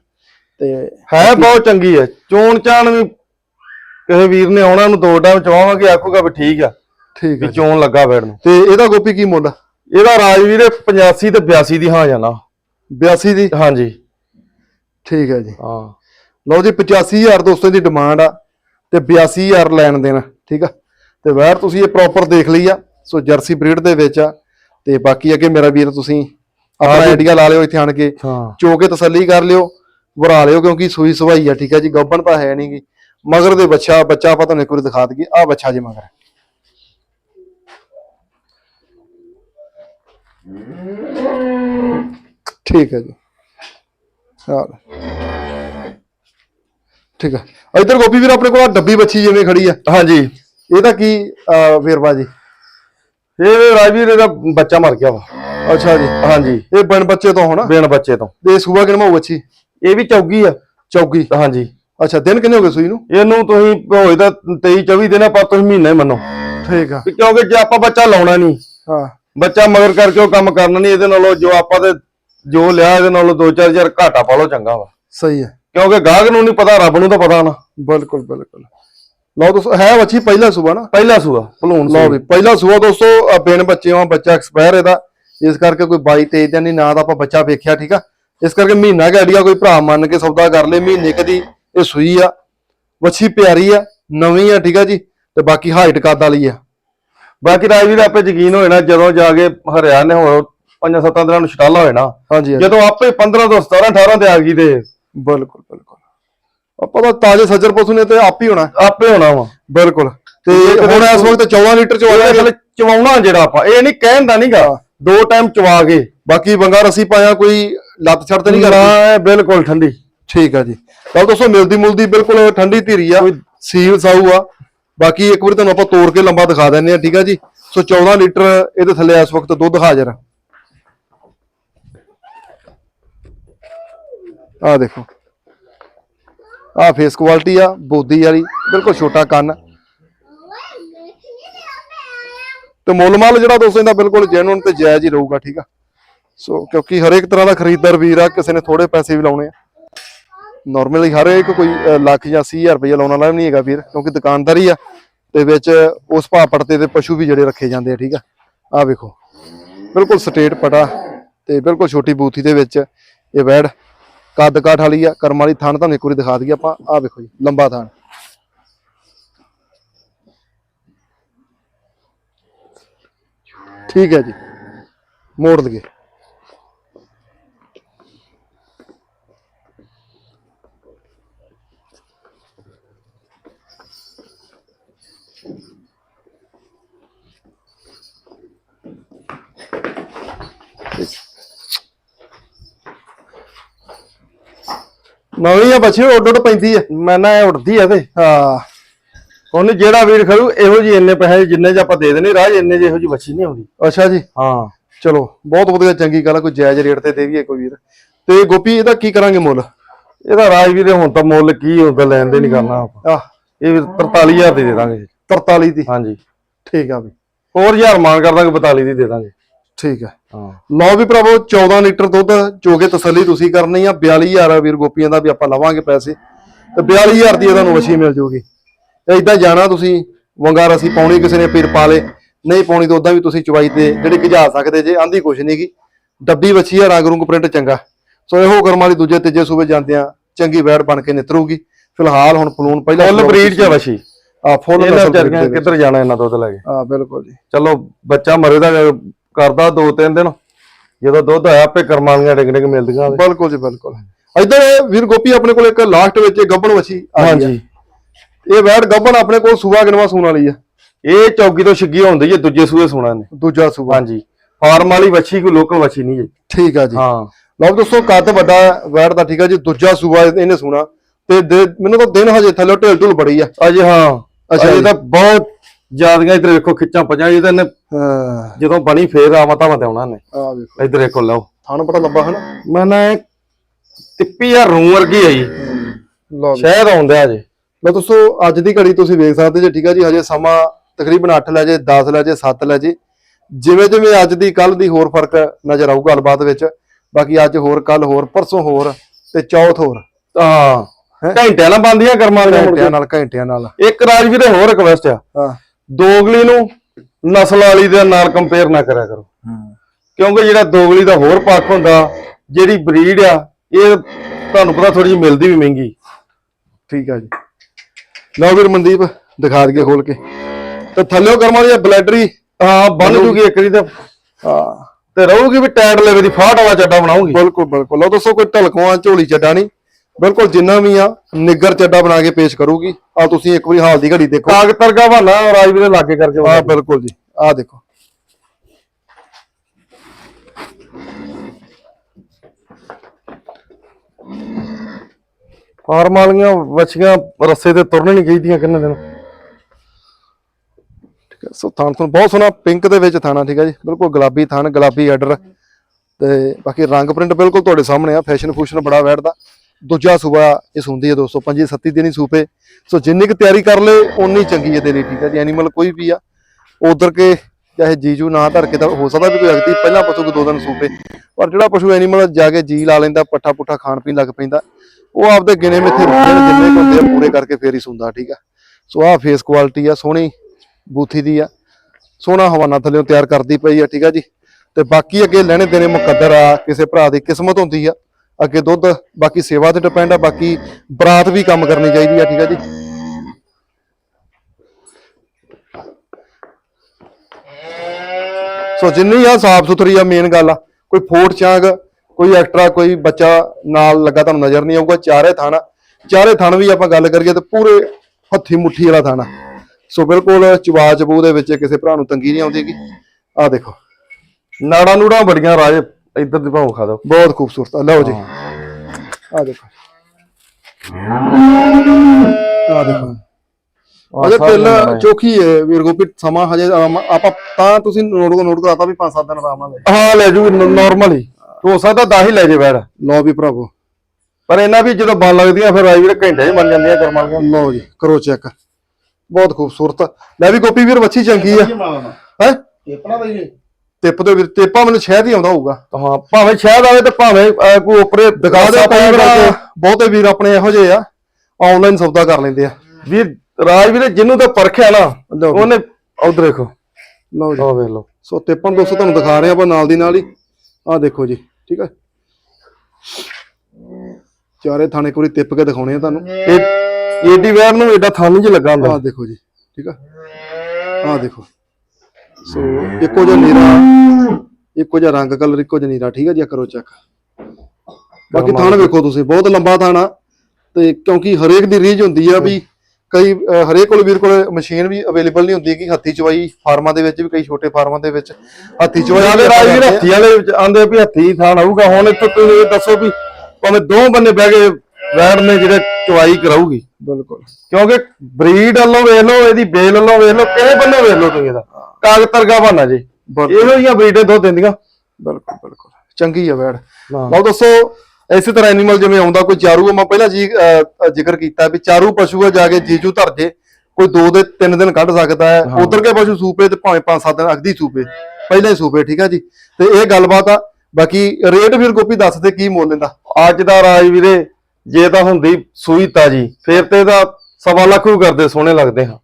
ਤੇ ਹੈ ਬਹੁਤ ਚੰਗੀ ਹੈ। ਚੋਣ ਚਾਣ ਵੀ ਕਿਸੇ ਵੀਰ ਨੇ ਆਉਣਾ ਨੂੰ ਦੋ ਟਾਈਮ ਚਵਾਵਾਂਗੇ ਆਖੂਗਾ ਵੀ ਠੀਕ ਆ। ਠੀਕ ਹੈ। ਚੋਣ ਲੱਗਾ ਬੈੜ ਨੂੰ। ਤੇ ਇਹਦਾ ਗੋਪੀ ਕੀ ਮੁੱਲ ਇਹਦਾ ਰਾਜਵੀਰ 85 ਤੇ 82 ਦੀ ਹਾਂ ਜਾਣਾ। 82 ਦੀ? ਹਾਂਜੀ। ਠੀਕ ਹੈ ਜੀ। ਹਾਂ। ਲਓ ਜੀ 85000 ਦੋਸਤੋ ਦੀ ਡਿਮਾਂਡ ਆ ਤੇ 82000 ਲੈਣ ਦੇਣਾ ਠੀਕ ਆ? ਤੇ ਵੈਰ ਤੁਸੀਂ ਇਹ ਪ੍ਰੋਪਰ ਦੇਖ ਲਈ ਆ ਸੋ ਜਰਸੀ ਬਰੀਡ ਦੇ ਵਿੱਚ ਆ। ਤੇ ਬਾਕੀ ਅੱਗੇ ਮੇਰਾ ਵੀਰ ਤੁਸੀਂ ਆਪਣਾ। ਆਈਡੀਆ ਲਾ ਲਿਓ ਇੱਥੇ ਆਣ ਕੇ। ਚੋ ਕੇ ਤਸੱਲੀ ਕਰ ਲਿਓ ਵਰਾ ਲਿਓ ਕਿਉਂਕਿ ਸੂਈ ਸਵਾਈ ਆ ਠੀਕ ਆ ਜੀ? ਗੱਬਣ ਤਾਂ ਹੈ ਨਹੀਂਗੀ ਮਗਰ ਦੇ ਬੱਚਾ ਬੱਚਾ ਆਪਾਂ ਤੁਹਾਨੂੰ ਇੱਕ ਵਾਰੀ ਦਿਖਾ ਦਈਏ। ਆ ਬੱਚਾ ਜੀ ਮਗਰ। ਠੀਕ ਹੈ ਜੀ। ਹਾਂ। ਠੀਕ ਹੈ। ਇਧਰ ਗੋਪੀ ਵੀਰ ਆਪਣੇ ਕੋਲ ਆਹ ਡੱਬੀ ਬੱਚੀ ਜਿਵੇਂ ਖੜੀ ਆ। ਹਾਂਜੀ। ਇਹਦਾ ਕੀ ਅਹ, ਵੇਰਵਾ ਜੀ? ਇਹ ਰਾਜਵੀਰ ਇਹਦਾ ਬੱਚਾ ਮਰ ਗਿਆ ਵਾ। ਅੱਛਾ ਜੀ। ਹਾਂਜੀ। ਇਹ ਬਣ ਬੱਚੇ ਤੋਂ ਹੋਣਾ? ਬਿਨ ਬੱਚੇ ਤੋਂ। ਤੇ ਸੂਆ ਕਿਨਮਾ ਹੋਊ ਬੱਚੀ? ਇਹ ਵੀ ਚੌਗੀ ਆ। ਚੌਗੀ? ਹਾਂਜੀ। ਅੱਛਾ ਦਿਨ ਕਿੰਨੇ ਹੋ ਗਏ ਸੂਈ ਨੂੰ? ਇਹਨੂੰ ਤੁਸੀਂ ਹੋਏ ਤਾਂ 23 24 ਦਿਨ ਪਰ ਤੁਸੀਂ ਮਹੀਨਾ ਹੀ ਮੰਨੋ। ਠੀਕ ਆ। ਕਿਉਂਕਿ ਜੇ ਆਪਾਂ ਬੱਚਾ ਲਾਉਣਾ ਨਹੀਂ। ਹਾਂ। ਬੱਚਾ ਮਗਰ ਕਰਕੇ ਉਹ ਕੰਮ ਕਰਨਾ ਨਹੀਂ ਇਹਦੇ ਨਾਲੋਂ ਜੋ ਆਪਾਂ ਤੇ ਜੋ ਲਿਆ ਇਹਦੇ ਨਾਲੋਂ 2-4000 ਘਾਟਾ ਪਾ ਲਓ ਚੰਗਾ ਵਾ। ਸਹੀ ਹੈ। ਕਿਉਂਕਿ ਗਾਹਕ ਨੂੰ ਨਹੀਂ ਪਤਾ ਰੱਬ ਨੂੰ ਤਾਂ ਪਤਾ ਨਾ। ਬਿਲਕੁਲ ਬਿਲਕੁਲ। ਲਓ ਦੋਸਤੋ ਹੈ ਬੱਚੀ ਪਹਿਲਾ ਸੂਆ ਨਾ? ਪਹਿਲਾ ਸੂਆ। ਭਲੂਣ ਲਓ ਵੀ ਪਹਿਲਾ ਸੂਆ ਦੋਸਤੋ ਬਿਨ ਬੱਚਿਆਂ ਬੱਚਾ ਐਕਸਪਾਇਰ ਇਹਦਾ। ਇਸ ਕਰਕੇ ਕੋਈ 22 23 ਦਿਨ ਨਹੀਂ ਨਾ ਤਾਂ ਆਪਾਂ ਬੱਚਾ ਵੇਖਿਆ ਠੀਕ ਆ? ਇਸ ਕਰਕੇ ਮਹੀਨਾ ਕੁ ਆਈਡੀਆ ਕੋਈ ਭਰਾ ਮੰਨ ਕੇ ਸੌਦਾ ਕਰ ਲੇ ਮਹੀਨੇ ਕਦੀ ਇਹ ਸੂਈ ਆ। ਵੱਛੀ ਪਿਆਰੀ ਆ ਨਵੀਂ ਆ ਠੀਕ ਆ ਜੀ। ਤੇ ਬਾਕੀ ਹਾਈਟ ਕੱਦ ਵਾਲੀ ਆ। ਬਾਕੀ ਰਾਜਵੀਰ ਆਪੇ ਯਕੀਨ ਹੋਏ ਨਾ ਜਦੋਂ ਜਾ ਕੇ ਹਰਿਆਣੇ ਹੋ ਪੰਜਾਂ ਸੱਤਾਂ ਦਿਨਾਂ ਨੂੰ ਛਟਾਲਾ ਹੋਏ ਨਾ ਹਾਂਜੀ। ਜਦੋਂ ਆਪੇ 15 ਤੋਂ 17 18 ਤੇ ਆ ਗਈ ਤੇ। ਬਿਲਕੁਲ ਬਿਲਕੁਲ। ਆਪਾਂ ਤਾਂ ਤਾਜ਼ੇ ਸੱਜਰ ਪਸ਼ੂ ਨੇ ਤੇ ਆਪ ਹੀ ਹੋਣਾ। ਆਪੇ ਹੋਣਾ ਵਾ। ਬਿਲਕੁਲ। ਤੇ ਹੁਣ ਇਸ ਵਕਤ 14 ਲੀਟਰ ਚ ਉਹਦੇ ਆਇਆ ਥੱਲੇ ਚਵਾਉਣਾ ਜਿਹੜਾ ਆਪਾਂ ਇਹ ਨਹੀਂ ਕਹਿਣ ਦਾ ਨਹੀਂਗਾ ਦੋ ਟਾਈਮ ਚਵਾ ਕੇ। ਬਾਕੀ ਬੰਗਾ ਰਸੀ ਪਾਇਆ ਕੋਈ ਲੱਤ ਛੱਡ ਤੇ ਨਹੀਂ ਨਾ ਇਹ ਬਿਲਕੁਲ ਠੰਡੀ। ਠੀਕ ਆ ਜੀ। ਚਲ ਦੋਸਤੋ ਮਿਲਦੀ ਮੁਲਦੀ ਬਿਲਕੁਲ ਠੰਡੀ ਧੀਰੀ ਆ। ਸੀਲ ਸਾਊ ਆ। ਬਾਕੀ ਇੱਕ ਵਾਰੀ ਤੁਹਾਨੂੰ ਆਪਾਂ ਤੋੜ ਕੇ ਲੰਬਾ ਦਿਖਾ ਦਿੰਨੇ ਆ ਠੀਕ ਆ ਜੀ? ਸੋ 14 ਲੀਟਰ ਇਹਦੇ ਥੱਲੇ ਇਸ ਵਕਤ ਦੁੱਧ ਹਾਜ਼ਰ ਆ। ਆ ਦੇਖੋ। ਆ ਫੇਸ ਕੁਆਲਿਟੀ ਆ, ਬੋਦੀ ਵਾਲੀ, ਬਿਲਕੁਲ ਛੋਟਾ ਕੰਨ। ਤੇ ਮੁੱਲ ਮਾਲ ਜਿਹੜਾ ਦੋਸਤੋ ਇਹਦਾ ਬਿਲਕੁਲ ਜੈਨੂਨ ਤੇ ਜਾਇਜ਼ ਹੀ ਰਹੂਗਾ, ਠੀਕ ਆ? ਸੋ ਕਿਉਂਕਿ ਹਰੇਕ ਤਰ੍ਹਾਂ ਦਾ ਖਰੀਦਦਾਰ ਵੀਰ ਆ, ਕਿਸੇ ਨੇ ਥੋੜੇ ਪੈਸੇ ਵੀ ਲਾਉਣੇ ਆ। ਨਾਰਮਲੀ ਹਰ ਇੱਕ ਕੋਈ ਲੱਖ ਜਾਂ 80000 ਰੁਪਏ ਲਾਉਣ ਵਾਲਾ ਵੀ ਨਹੀਂ ਹੈਗਾ ਵੀਰ, ਕਿਉਂਕਿ ਦੁਕਾਨਦਾਰੀ ਆ, ਤੇ ਵਿੱਚ ਉਸ ਭਾਅ ਪੜਤੇ ਦੇ ਪਸ਼ੂ ਵੀ ਜਿਹੜੇ ਰੱਖੇ ਜਾਂਦੇ ਆ, ਠੀਕ ਆ? ਆ ਵੇਖੋ, ਬਿਲਕੁਲ ਸਟੇਟ ਪਟਾ, ਤੇ ਬਿਲਕੁਲ ਛੋਟੀ ਬੂਥੀ ਦੇ ਵਿੱਚ ਇਹ ਵੈੜ ਕੱਦ ਕਾਠ ਵਾਲੀ ਆ, ਕਰਮ ਵਾਲੀ ਥਣ ਤੁਹਾਨੂੰ ਇੱਕ ਵਾਰੀ ਦਿਖਾ ਦਈਏ ਆਪਾਂ ਆ ਵੇਖੋ ਜੀ, ਲੰਬਾ ਥਣ ਠੀਕ ਹੈ ਜੀ, ਮੋੜ ਦਈਏ ਨਵੀਂ ਆ ਬੱਚੇ ਉੱਡ ਉੱਡ ਪੈਂਦੀ ਆ। ਮੈਂ ਨਾ ਇਹ ਉੱਡਦੀ ਆ ਤੇ ਹਾਂ। ਉਹਨੇ ਜਿਹੜਾ ਵੀਰ ਖਰੂ ਇਹੋ ਜੀ ਇੰਨੇ ਪੈਸੇ ਜਿੰਨੇ ਚ ਆਪਾਂ ਦੇ ਦੇਣੇ ਰਾਜ ਇੰਨੇ ਜਿਹੋ ਜੀ ਬੱਚੀ ਨਹੀਂ ਆਉਂਦੀ। ਅੱਛਾ ਜੀ। ਹਾਂ। ਚਲੋ ਬਹੁਤ ਵਧੀਆ ਚੰਗੀ ਗੱਲ ਆ ਕੋਈ ਜਾਇਜ਼ ਰੇਟ ਤੇ ਦੇਵੀਏ ਕੋਈ ਵੀਰ। ਤੇ ਗੋਪੀ ਇਹਦਾ ਕੀ ਕਰਾਂਗੇ ਮੁੱਲ? ਇਹਦਾ ਰਾਜਵੀਰ ਹੁਣ ਤਾਂ ਮੁੱਲ ਕੀ ਹੁੰਦਾ ਲੈਣ ਦੇ ਨਹੀਂ ਕਰਨਾ ਆਪਾਂ। ਆਹ ਇਹ ਵੀ 43000 ਦੀ ਦੇ ਦਾਂਗੇ। 43 ਦੀ? ਹਾਂਜੀ। ਠੀਕ ਆ ਵੀ। ਹੋਰ ਹਜ਼ਾਰ ਮਾਨ ਕਰ ਦਾਂਗੇ 42 ਦੀ ਦੇ ਦਾਂਗੇ। ਠੀਕ ਆ ਹਾਂ। ਲਓ ਵੀ ਭਰਾਵੋ 14 ਲੀਟਰ ਦੁੱਧ ਚੋਗੇ ਤਸੱਲੀ ਤੁਸੀਂ ਕਰਨੀ ਆ 42000 ਆ ਵੀਰ ਗੋਪੀਆਂ ਦਾ ਵੀ ਆਪਾਂ ਲਵਾਂਗੇ ਪੈਸੇ। ਤੇ 42000 ਦੀ ਤੁਹਾਨੂੰ ਵਛੀ ਮਿਲ ਜੂਗੀ। ਇਦਾਂ ਜਾਣਾ ਤੁਸੀਂ ਵੰਗਾਰ ਅਸੀਂ ਪਾਉਣੀ ਕਿਸੇ ਨੇ ਪੀਰ ਪਾ ਲੇ। ਨਹੀਂ ਪਾਉਣੀ ਤਾਂ ਉਦਾਂ ਵੀ ਤੁਸੀਂ ਚਵਾਈ ਤੇ ਜਿਹੜੀ ਗਿਝਾ ਸਕਦੇ ਜੇ ਆਂਦੀ ਕੁਛ ਨਹੀਂਗੀ ਡੱਬੀ ਵਛੀ ਆ ਰੰਗ ਰੁੰਗ ਪ੍ਰਿੰਟ ਚੰਗਾ। ਸੋ ਇਹੋ ਕਰਮਾਂ ਦੀ ਦੂਜੇ ਤੀਜੇ ਸੂਬੇ ਜਾਂਦੇ ਆ ਚੰਗੀ ਵੈੜ ਬਣ ਕੇ ਨਿਤਰੂਗੀ। ਫਿਲਹਾਲ ਹੁਣ ਪਲੂਨ ਪਹਿਲਾਂ ਫੁੱਲ ਬਰੀਡ ਚ ਵਸ਼ੀ ਆ ਫੁੱਲ ਨਸਲ। ਕਿੱਧਰ ਜਾਣਾ ਇਹਨਾਂ ਦੁੱਧ ਲੈ ਕੇ? ਆ ਬਿਲਕੁਲ ਜੀ। ਚਲੋ ਬੱਚਾ ਮਰੇ ਦਾ ਕਰਦਾ ਦੋ ਤਿੰਨ ਦਿਨ। ਜਦੋਂ ਦੁੱਧ ਆਇਆ ਆਪੇ ਕਰਮਾਲੀਆਂ ਡਿੰਗ ਡਿੰਗ ਮਿਲਦੀਆਂ। ਬਿਲਕੁਲ ਜੀ ਬਿਲਕੁਲ। ਇੱਧਰ ਵੀਰ ਗੋਪੀ ਆਪਣੇ ਕੋਲ ਇੱਕ ਲਾਸਟ ਵਿੱਚ ਗੱਬਣ ਵਛੀ ਆ ਗਈ ਆ। ਹਾਂਜੀ। ਇਹ ਵੈੜ ਗੱਬਣ ਆਪਣੇ ਕੋਲ ਸੂਆ ਗਿਣਵਾ ਸੂਣ ਵਾਲੀ ਆ। ਇਹ ਚੌਗੀ ਤੋਂ ਛਿੱਗੀ ਹੁੰਦੀ ਹੈ ਦੂਜੇ ਸੂਏ ਸੁਣਾ ਨੇ ਦੂਜਾ ਸੂਆ। ਹਾਂਜੀ। ਫਾਰਮ ਵਾਲੀ ਵੱਛੀ ਕੋਈ ਲੋਕਲ ਵੱਛੀ ਨਹੀਂ ਜੀ। ਠੀਕ ਆ ਜੀ। ਹਾਂ। ਲਓ ਦੋਸਤੋ ਕੱਦ ਵੱਡਾ ਵੈੜ ਦਾ ਠੀਕ ਆ ਜੀ ਦੂਜਾ ਸੂਆ ਇਹਨੇ ਸੂਣਾ। ਤੇ ਮੈਨੂੰ ਤਾਂ ਦਿਨ ਹਜੇ ਥੱਲੇ ਢਿਲ ਢੁਲ ਬੜੀ ਆ। ਅਜੇ ਹਾਂ। ਅੱਛਾ। ਇਹ ਤਾਂ ਬਹੁਤ ਜ਼ਿਆਦੀਆਂ ਇੱਧਰ ਵੇਖੋ ਖਿੱਚਾਂ ਪੰਜਾਂ ਇਹਦੇ ਨੇ ਹਾਂ। ਜਦੋਂ ਬਣੀ ਫੇਰ ਆਵਾਂ ਤਾਂ ਤੇ ਆਉਣਾ ਨੇ। ਆ ਵੇਖੋ। ਇੱਧਰ ਵੇਖੋ ਲਓ। ਥਣ ਬੜਾ ਲੰਬਾ ਹਨ? ਮੈਂ ਨਾ ਇਹ ਤਿੱਪੀ ਆ ਰੂੰ ਵਰਗੀ ਆਈ। ਲਓ। ਸ਼ਹਿਦ ਆਉਂਦਿਆ ਜੇ ਲਓ ਦੋਸਤੋ ਅੱਜ ਦੀ ਘੜੀ ਤੁਸੀਂ ਵੇਖ ਸਕਦੇ ਜੇ ਠੀਕ ਆ ਜੀ? ਹਜੇ ਸਮਾਂ ਤਕਰੀਬਨ 8 ਲੈ ਜੇ 10 ਲੈ ਜੇ 7 ਲੈ ਜੇ। ਜਿਵੇਂ ਜਿਵੇਂ ਅੱਜ ਦੀ ਕੱਲ ਦੀ ਹੋਰ ਫ਼ਰਕ ਨਜ਼ਰ ਆਊ ਗੱਲਬਾਤ ਵਿੱਚ। ਬਾਕੀ ਅੱਜ ਹੋਰ ਕੱਲ ਹੋਰ ਪਰਸੋਂ ਹੋਰ ਤੇ ਚੌਥ ਹੋਰ। ਹਾਂ। ਘੰਟਿਆਂ ਨਾਲ ਬੰਦੀਆਂ ਕਰਮਾਂ ਮੁੜ ਘੰਟਿਆਂ ਨਾਲ ਘੰਟਿਆਂ ਨਾਲ। ਕੇ। ਇੱਕ ਰਾਜ ਵੀਰੇ ਹੋਰ ਰਿਕਵੈਸਟ ਆ। ਹਾਂ। ਦੋਗਲੀ ਨੂੰ ਨਸਲ ਵਾਲੀ ਦੇ ਨਾਲ ਕੰਪੇਅਰ ਨਾ ਕਰਿਆ ਕਰੋ। ਕਿਉਂਕਿ ਜਿਹੜਾ ਦੋਗਲੀ ਦਾ ਹੋਰ ਪੱਖ ਹੁੰਦਾ ਜਿਹੜੀ ਬਰੀਡ ਆ ਇਹ ਤੁਹਾਨੂੰ ਪਤਾ ਥੋੜੀ ਜਿਹੀ ਮਿਲਦੀ ਵੀ ਮਹਿੰਗੀ। ਠੀਕ ਆ ਜੀ। ਲਓ ਵੀਰ ਮਨਦੀਪ ਦਿਖਾ ਦਈਏ ਖੋਲ ਕੇ। ਤੇ ਥੱਲਿਓ ਕਰਮ ਵਾਲੀ ਬਲੈਡਰੀ ਹਾਂ ਬੰਨ ਜੂਗੀ ਇੱਕ ਦੀ ਤੇ ਹਾਂ ਤੇ ਰਹੂਗੀ ਵੀ ਟਾਇਰ ਲੈਵੇ ਦੀ ਫਾਟ ਵਾਲਾ ਚੱਡਾ ਬਣਾਉਂਗੀ। ਬਿਲਕੁਲ ਬਿਲਕੁਲ। ਲਓ ਦੋਸਤੋ ਕੋਈ ਢਲਕਵਾਂ ਝੋਲੀ ਚੱਡਾ ਨਹੀਂ। ਬਿਲਕੁਲ ਜਿੰਨਾ ਵੀ ਆ ਨਿੱਗਰ ਚੱਡਾ ਬਣਾ ਕੇ ਪੇਸ਼ ਕਰੂਗੀ। ਆ ਤੁਸੀਂ ਇੱਕ ਵਾਰੀ ਹਾਲ ਦੀ ਘੜੀ ਦੇਖੋ। ਕਾਗ ਤਰਗਾ ਬਹਾਨਾ ਰਾਜ ਵੀਰੇ ਲਾਗੇ ਕਰਕੇ ਆ ਬਿਲਕੁਲ ਜੀ ਆ ਦੇਖੋ। ਫਾਰਮ ਵਾਲੀਆਂ ਵੱਛੀਆਂ ਰੱਸੇ ਤੇ ਤੁਰਨ ਨਹੀਂ ਚਾਹੀਦੀਆਂ ਕਿੰਨੇ ਦਿਨ। ਠੀਕ ਹੈ ਸੋ ਥਾਣ ਤੁਹਾਨੂੰ ਬਹੁਤ ਸੋਹਣਾ ਪਿੰਕ ਦੇ ਵਿੱਚ ਥਾਣਾ ਠੀਕ ਹੈ ਜੀ। ਬਿਲਕੁਲ ਗੁਲਾਬੀ ਥਾਣ ਗੁਲਾਬੀ ਆਰਡਰ। ਤੇ ਬਾਕੀ ਰੰਗ ਪ੍ਰਿੰਟ ਬਿਲਕੁਲ ਤੁਹਾਡੇ ਸਾਹਮਣੇ ਆ ਫੈਸ਼ਨ ਫੂਸ਼ਨ ਬੜਾ ਵੈੜਦਾ ਦੂਜਾ ਸੂਬਾ ਇਹ ਸੁੰਦੀ ਹੈ ਦੋਸਤੋ 25 37 ਦਿਨ ਹੀ ਸੂਪੇ ਸੋ ਜਿੰਨੀ ਕੁ ਤਿਆਰੀ ਕਰ ਲੇ ਓਨੀ ਚੰਗੀ ਹੈ ਤੇਰੀ, ਠੀਕ ਹੈ ਜੀ ਐਨੀਮਲ ਕੋਈ ਵੀ ਆ। ਉਧਰ ਕੇ ਚਾਹੇ ਜੀਜੂ ਨਾ ਧਰ ਕੇ ਤਾਂ ਹੋ ਸਕਦਾ ਵੀ ਕੋਈ ਅਗਤੀ ਪਹਿਲਾਂ ਪਸ਼ੂ ਕੋ ਦੋ ਦਿਨ ਸੂਪੇ ਪਰ ਜਿਹੜਾ ਪਸ਼ੂ ਐਨੀਮਲ ਜਾ ਕੇ ਜੀ ਲਾ ਲੈਂਦਾ, ਪੱਠਾ ਪੁੱਠਾ ਖਾਣ ਪੀਣ ਲੱਗ ਪੈਂਦਾ, ਉਹ ਆਪਦੇ ਗਿਣੇ ਮਿੱਥੇ ਜਿੰਨੇ ਹੁੰਦੇ ਆ, ਪੂਰੇ ਕਰਕੇ ਫੇਰ ਹੀ ਸੁੰਦਾ, ਠੀਕ ਆ। ਸੋ ਆਹ ਫੇਸ ਕੁਆਲਿਟੀ ਆ, ਸੋਹਣੀ ਬੂਥੀ ਦੀ ਆ। ਸੋਹਣਾ ਹਵਾਨਾ ਥੱਲੇੋਂ ਤਿਆਰ ਕਰਦੀ ਪਈ ਆ, ਠੀਕ ਆ ਜੀ। ਤੇ ਬਾਕੀ ਅੱਗੇ ਲੈਣੇ ਦੇਣੇ ਮੁਕੱਦਰ ਆ, ਕਿਸੇ ਭਰਾ ਦੀ ਕਿਸਮਤ ਹੁੰਦੀ ਆ। ਅੱਗੇ ਦੁੱਧ, ਬਾਕੀ ਸੇਵਾ ਤੇ ਡਿਪੈਂਡ ਆ, ਬਾਕੀ ਬਰਾਤ ਵੀ ਕੰਮ ਕਰਨੀ ਚਾਹੀਦੀ ਆ, ਠੀਕ ਆ ਜੀ? ਸੋ ਜਿੰਨੀ ਆ ਸਾਫ਼ ਸੁਥਰੀ ਆ ਮੇਨ ਗੱਲ ਆ, ਕੋਈ ਫੋਟ ਚਾਂਗ ਕੋਈ ਐਕਸਟਰਾ ਕੋਈ ਬੱਚਾ ਨਾਲ ਲੱਗਾ ਤੁਹਾਨੂੰ ਨਜ਼ਰ ਨਹੀਂ ਆਊਗਾ, ਚਾਰੇ ਥਾਣਾ ਚਾਰੇ ਥਣ ਵੀ ਆਪਾਂ ਗੱਲ ਕਰੀਏ ਤੇ ਪੂਰੇ ਹੱਥੀ ਮੁੱਠੀ ਵਾਲਾ ਥਾਣਾ ਸੋ ਬਿਲਕੁਲ ਚਵਾ ਚਬੂ ਦੇ ਵਿੱਚ ਕਿਸੇ ਭਰਾ ਨੂੰ ਤੰਗੀ ਨਹੀਂ ਆਉਂਦੀਗੀ ਆ ਦੇਖੋ, ਨਾੜਾ ਨੂੜਾ ਬੜੀਆਂ ਰਾਜ ਇੱਧਰ ਦੀ ਭਾਉ ਖਾ ਦੋ ਬਹੁਤ ਖੂਬਸੂਰਤ। ਆ ਲਓ ਜੀ। ਆ ਦੇਖੋ। ਆ ਦੇਖੋ। ਅਜੇ ਤਿਲ ਚੋਖੀ ਹੈ ਵੀਰ ਗੋਪੀ ਸਮਾਂ ਹਜੇ ਆਪਾਂ ਤਾਂ ਤੁਸੀਂ ਨੋਟ ਨੋਟ ਕਰਾਤਾ ਵੀ 5-7 ਦਿਨ ਆਰਾਮ ਨਾਲ। ਹਾਂ ਲੈ ਜੂਗੀ ਨਾਰਮਲ ਹੀ। ਹੋ ਸਕਦਾ 10 ਹੀ ਲੈ ਜੇ ਬੈੜ ਲਓ ਵੀ ਭਰਾਵੋ। ਪਰ ਇਹਨਾਂ ਵੀ ਜਦੋਂ ਬਣ ਲੱਗਦੀਆਂ ਫਿਰ ਰਾਜ ਵੀਰੇ ਘੰਟੇ ਹੀ ਬਣ ਜਾਂਦੀਆਂ ਕਰਮਾਂ ਲਓ ਜੀ ਕਰੋ ਚੈੱਕ। ਬਹੁਤ ਖੂਬਸੂਰਤ। ਲੈ ਵੀ ਗੋਪੀ ਵੀਰ ਵੱਛੀ ਚੰਗੀ ਆ। ਹੈ? ਟੇਪਣਾ ਦਾ ਜੀ ਟਿੱਪ ਦੇ ਵੀਰ ਟੇਪਾ ਮੈਨੂੰ ਸ਼ਹਿਦ ਹੀ ਆਉਂਦਾ ਹੋਊਗਾ। ਹਾਂ ਭਾਵੇਂ ਸ਼ਾਇਦ ਆਵੇ ਤੇ ਭਾਵੇਂ ਅਹ, ਕੋਈ ਉਪਰੇ ਦਿਖਾ ਦਿਓ ਕਈ ਵਾਰ ਬਹੁਤੇ ਵੀਰ ਆਪਣੇ ਇਹੋ ਜਿਹੇ ਆ ਆਨਲਾਈਨ ਸੌਦਾ ਕਰ ਲੈਂਦੇ ਆ। ਵੀਰ ਰਾਜ ਵੀਰੇ ਜਿਹਨੂੰ ਤਾਂ ਪਰਖਿਆ ਨਾ ਲਓ ਉਹਨੇ ਉਧਰ ਦੇਖੋ। ਲਓ ਜੀ। ਉਹ ਵੇਖ ਲਓ। ਸੋ ਟਿੱਪਾਂ ਦੋਸਤੋ ਤੁਹਾਨੂੰ ਦਿਖਾ ਰਹੇ ਆਪਾਂ ਨਾਲ ਦੀ ਨਾਲ ਹੀ। ਆਹ ਦੇਖੋ ਜੀ ਠੀਕ ਹੈ ਚਾਰੇ ਥਾਣੇ ਵਾਰੀ ਟਿੱਪ ਕੇ ਦਿਖਾਉਣੇ ਆ ਤੁਹਾਨੂੰ। ਇਹ ਏਡੀ ਵੈਰ ਨੂੰ ਏਡਾ ਥਾਨੀ ਚ ਲੱਗਾ ਹੁੰਦਾ। ਆਹ ਦੇਖੋ ਜੀ ਠੀਕ ਆ? ਆਹ ਦੇਖੋ। ਸੋ ਇੱਕੋ ਜਿਹਾ ਨੀਰਾ ਇੱਕੋ ਜਿਹਾ ਰੰਗ ਕਲਰ ਇੱਕੋ ਜਿਹਾ ਨੀਰਾ ਠੀਕ ਆ ਜੀ ਆਹ ਕਰੋ ਚੈੱਕ ਬਾਕੀ ਥਾਣ ਵੇਖੋ ਤੁਸੀਂ ਬਹੁਤ ਲੰਬਾ ਥਾਣਾ ਤੇ ਕਿਉਂਕਿ ਹਰੇਕ ਦੀ ਰੀਝ ਹੁੰਦੀ ਆ ਵੀ ਕਈ ਹਰੇਕ ਕੋਲ ਵੀਰ ਕੋਲ ਮਸ਼ੀਨ ਵੀ ਅਵੇਲੇਬਲ ਨਹੀਂ ਹੁੰਦੀ ਕਿ ਹੱਥੀ ਚਵਾਈ ਫਾਰਮਾਂ ਦੇ ਵਿੱਚ ਵੀ ਕਈ ਛੋਟੇ ਫਾਰਮਾਂ ਦੇ ਵਿੱਚ ਹੱਥੀ ਚਵਾਈ ਨਾਲੇ ਵੀ ਰਾਜ ਆ। ਹੱਥੀ ਵਾਲੇ ਵਿੱਚ ਆਂਦੇ ਵੀ ਹੱਥੀ ਥਾਨ ਆਊਗਾ ਹੁਣ ਇੱਥੇ ਤੁਸੀਂ ਦੱਸੋ ਵੀ ਭਾਵੇਂ ਦੋ ਬੰਦੇ ਬਹਿ ਕੇ ਵੈੜ ਨੇ ਜਿਹੜੇ ਚਵਾਈ ਕਰਾਊਗੀ। ਬਿਲਕੁਲ। ਕਿਉਂਕਿ ਬਰੀਡ ਵੱਲੋਂ ਵੇਖ ਲਓ ਇਹਦੀ ਬੇਲ ਵੱਲੋਂ ਵੇਖ ਲਓ ਕਿਸੇ ਬੰਨੋਂ ਵੇਖ ਲਓ ਤੁਸੀਂ ਇਹਦਾ? ਕਾਗ ਤਰਗਾ ਬਹਾਨਾ ਜੀ। ਇਹੋ ਜਿਹੀਆਂ ਬਰੀਡਾਂ ਦੋ ਦਿੰਦੀਆਂ। ਬਿਲਕੁਲ ਬਿਲਕੁਲ। ਚੰਗੀ ਆ ਵੈੜ। ਲਓ ਦੱਸੋ ਇਸੇ ਤਰ੍ਹਾਂ ਐਨੀਮਲ ਜਿਵੇਂ ਆਉਂਦਾ ਕੋਈ ਚਾਰੂ ਆ ਮੈਂ ਪਹਿਲਾਂ ਜੀ ਜ਼ਿਕਰ ਕੀਤਾ ਵੀ ਚਾਰੂ ਪਸ਼ੂ ਆ ਜਾ ਕੇ ਜੀਜੂ ਧਰ ਜੇ ਕੋਈ 2 ਦੇ 3 ਦਿਨ ਕੱਢ ਸਕਦਾ ਹੈ। ਉਧਰ ਕੇ ਪਸ਼ੂ ਸੂਪੇ ਤੇ ਭਾਵੇਂ 5-7 ਦਿਨ ਅਗਦੀ ਸੂਪੇ ਪਹਿਲਾਂ ਹੀ ਸੂਪੇ ਠੀਕ ਆ ਜੀ? ਤੇ ਇਹ ਗੱਲਬਾਤ ਆ। ਬਾਕੀ ਰੇਟ ਫਿਰ ਗੋਪੀ ਦੱਸ ਦੇ ਕੀ ਮੁੱਲ ਲੈਂਦਾ ਅੱਜ ਦਾ ਰਾਜ ਵੀਰੇ ਜੇ ਤਾਂ ਹੁੰਦੀ ਸੂਈ ਤਾਜੀ ਫੇਰ ਤੇ ਇਹਦਾ ਸਵਾ ਲੱਖ ਨੂੰ ਕਰਦੇ ਸੋਹਣੇ ਲੱਗਦੇ ਹਾਂ।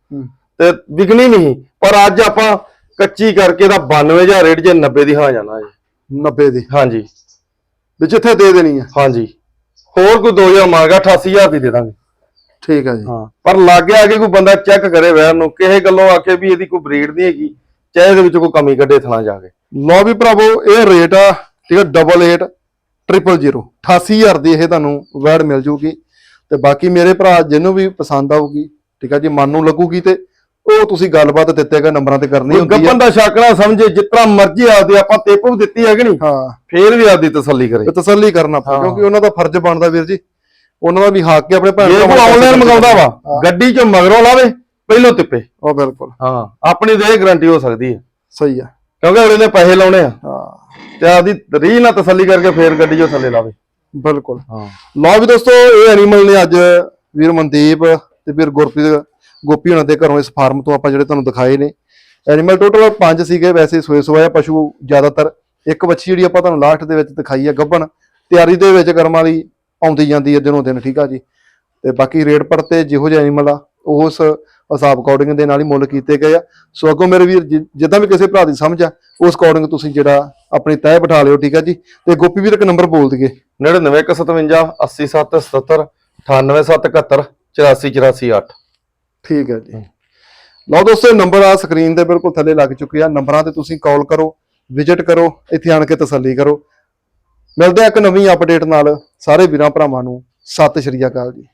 ਤੇ ਵਿਕਣੀ ਨਹੀਂ ਪਰ ਅੱਜ ਆਪਾਂ ਕੱਚੀ ਕਰਕੇ ਦਾ 92000 ਰੇਟ ਜੇ 90 ਦੀ ਹਾਂ ਜਾਣਾ ਜੀ। 90 ਦੀ। ਹਾਂਜੀ। ਵੀ ਜਿੱਥੇ ਦੇ ਦੇਣੀ ਆ। ਹਾਂਜੀ। ਹੋਰ ਕੋਈ 2000 ਮੰਗਾ 88000 ਦੀ ਦੇ ਦਾਂਗੇ। ਠੀਕ ਆ ਜੀ। ਹਾਂ ਪਰ ਲਾਗੇ ਆ ਕੇ ਕੋਈ ਬੰਦਾ ਚੈੱਕ ਕਰੇ ਵੈਰ ਨੂੰ ਕਿਸੇ ਗੱਲੋਂ ਆਖੇ ਵੀ ਇਹਦੀ ਕੋਈ ਬਰੀਡ ਨਹੀਂ ਹੈਗੀ ਚਾਹੇ ਇਹਦੇ ਵਿੱਚ ਕੋਈ ਕਮੀ ਕੱਢੇ ਥਣਾ ਜਾ ਕੇ। ਲਓ ਵੀ ਭਰਾਵੋ ਇਹ ਰੇਟ ਆ ਠੀਕ ਆ 88 000 88000 ਦੀ ਇਹ ਤੁਹਾਨੂੰ ਵੈੜ ਮਿਲ ਜੂਗੀ। ਤੇ ਬਾਕੀ ਮੇਰੇ ਭਰਾ ਜਿਹਨੂੰ ਵੀ ਪਸੰਦ ਆਊਗੀ ਠੀਕ ਆ ਜੀ ਮਨ ਨੂੰ ਲੱਗੂਗੀ ਤੇ ਉਹ ਤੁਸੀਂ ਗੱਲਬਾਤ ਦਿੱਤੇ ਗਏ ਨੰਬਰਾਂ ਤੇ ਕਰਨੀ ਹੁੰਦੀ ਆ। ਗੱਪਨ ਦਾ ਸ਼ੱਕ ਨਾ ਸਮਝੇ ਜਿਤਨਾ ਮਰਜ਼ੀ ਆਪਦੀ ਆਪਾਂ ਟੇਪ ਵੀ ਦਿੱਤੀ ਹੈ ਕਿ ਨਹੀਂ ਹਾਂ। ਫੇਰ ਵੀ ਆਪਦੀ ਤਸੱਲੀ ਕਰੇ। ਤਸੱਲੀ ਕਰਨਾ ਪਊ, ਹਾਂ। ਕਿਉਂਕਿ ਉਹਨਾਂ ਦਾ ਫਰਜ਼ ਬਣਦਾ ਵੀਰ ਜੀ। ਉਹਨਾਂ ਦਾ ਵੀ ਹੱਕ ਹੈ ਆਪਣੇ ਭੈਣ ਨੂੰ ਆਨਲਾਈਨ ਮੰਗਾਉਂਦਾ ਵਾ ਗੱਡੀ 'ਚ ਮਗਰੋਂ ਲਾਵੇ ਪਹਿਲੋਂ ਤਿੱਪੇ। ਉਹ ਬਿਲਕੁਲ। ਹਾਂ ਆਪਣੀ ਇਹ ਗਾਰੰਟੀ ਹੋ ਸਕਦੀ ਹੈ। ਸਹੀ ਆ। ਕਿਉਂਕਿ ਅਗਲੇ ਨੇ ਪੈਸੇ ਲਾਉਣੇ ਆ। ਹਾਂ। ਤੇ ਆਪਦੀ ਰੀ ਨਾਲ ਤਸੱਲੀ ਕਰਕੇ ਫੇਰ ਗੱਡੀ 'ਚੋਂ ਥੱਲੇ ਲਾਵੇ। ਬਿਲਕੁਲ। ਹਾਂ। ਲਓ ਵੀ ਦੋਸਤੋ ਇਹ ਐਨੀਮਲ ਨੇ ਅੱਜ ਵੀਰ ਮਨਦੀਪ ਤੇ ਵੀਰ ਗੁਰਪ੍ਰੀਤ ਗੋਪੀ ਹੁਣਾਂ ਦੇ ਘਰੋਂ ਇਸ ਫਾਰਮ ਤੋਂ ਆਪਾਂ ਜਿਹੜੇ ਤੁਹਾਨੂੰ ਦਿਖਾਏ ਨੇ। ਐਨੀਮਲ ਟੋਟਲ ਪੰਜ ਸੀਗੇ ਵੈਸੇ ਸੋਏ ਸੋਇਆ ਪਸ਼ੂ ਜ਼ਿਆਦਾਤਰ। ਇੱਕ ਬੱਚੀ ਜਿਹੜੀ ਆਪਾਂ ਤੁਹਾਨੂੰ ਲਾਸਟ ਦੇ ਵਿੱਚ ਦਿਖਾਈ ਹੈ ਗੱਭਣ। ਤਿਆਰੀ ਦੇ ਵਿੱਚ ਕਰਮਾਂ ਵਾਲੀ ਆਉਂਦੀ ਜਾਂਦੀ ਹੈ ਦਿਨੋਂ ਦਿਨ ਠੀਕ ਆ ਜੀ? ਤੇ ਬਾਕੀ ਰੇਟ ਪਰ ਤੇ ਜਿਹੋ ਜਿਹਾ ਐਨੀਮਲ ਆ ਉਸ ਹਿਸਾਬ ਅਕੋਰਡਿੰਗ ਦੇ ਨਾਲ ਹੀ ਮੁੱਲ ਕੀਤੇ ਗਏ ਆ। ਸੋ ਅੱਗੋਂ ਮੇਰੇ ਵੀਰ ਜਿੱਦਾਂ ਵੀ ਕਿਸੇ ਭਰਾ ਦੀ ਸਮਝ ਆ ਉਸ ਅਕੋਰਡਿੰਗ ਤੁਸੀਂ ਜਿਹੜਾ ਆਪਣੀ ਤੈਅ ਬਿਠਾ ਲਿਓ ਠੀਕ ਆ ਜੀ। ਤੇ ਗੋਪੀ ਵੀਰ ਇੱਕ ਨੰਬਰ ਬੋਲ ਦਈਏ। 9957 80777 98771 84488 ਠੀਕ ਹੈ ਜੀ। ਲਓ ਦੋਸਤੋ ਨੰਬਰ ਆ ਸਕਰੀਨ ਤੇ ਬਿਲਕੁਲ ਥੱਲੇ ਲੱਗ ਚੁੱਕੇ ਆ। ਨੰਬਰਾਂ ਤੇ ਤੁਸੀਂ ਕਾਲ ਕਰੋ ਵਿਜ਼ਿਟ ਕਰੋ ਇੱਥੇ ਆਣ ਕੇ ਤਸੱਲੀ ਕਰੋ। ਮਿਲਦੇ ਆ ਇੱਕ ਨਵੀਂ ਅਪਡੇਟ ਨਾਲ। ਸਾਰੇ ਵੀਰਾਂ ਭਰਾਵਾਂ ਨੂੰ ਸਤਿ ਸ਼੍ਰੀ ਅਕਾਲ ਜੀ।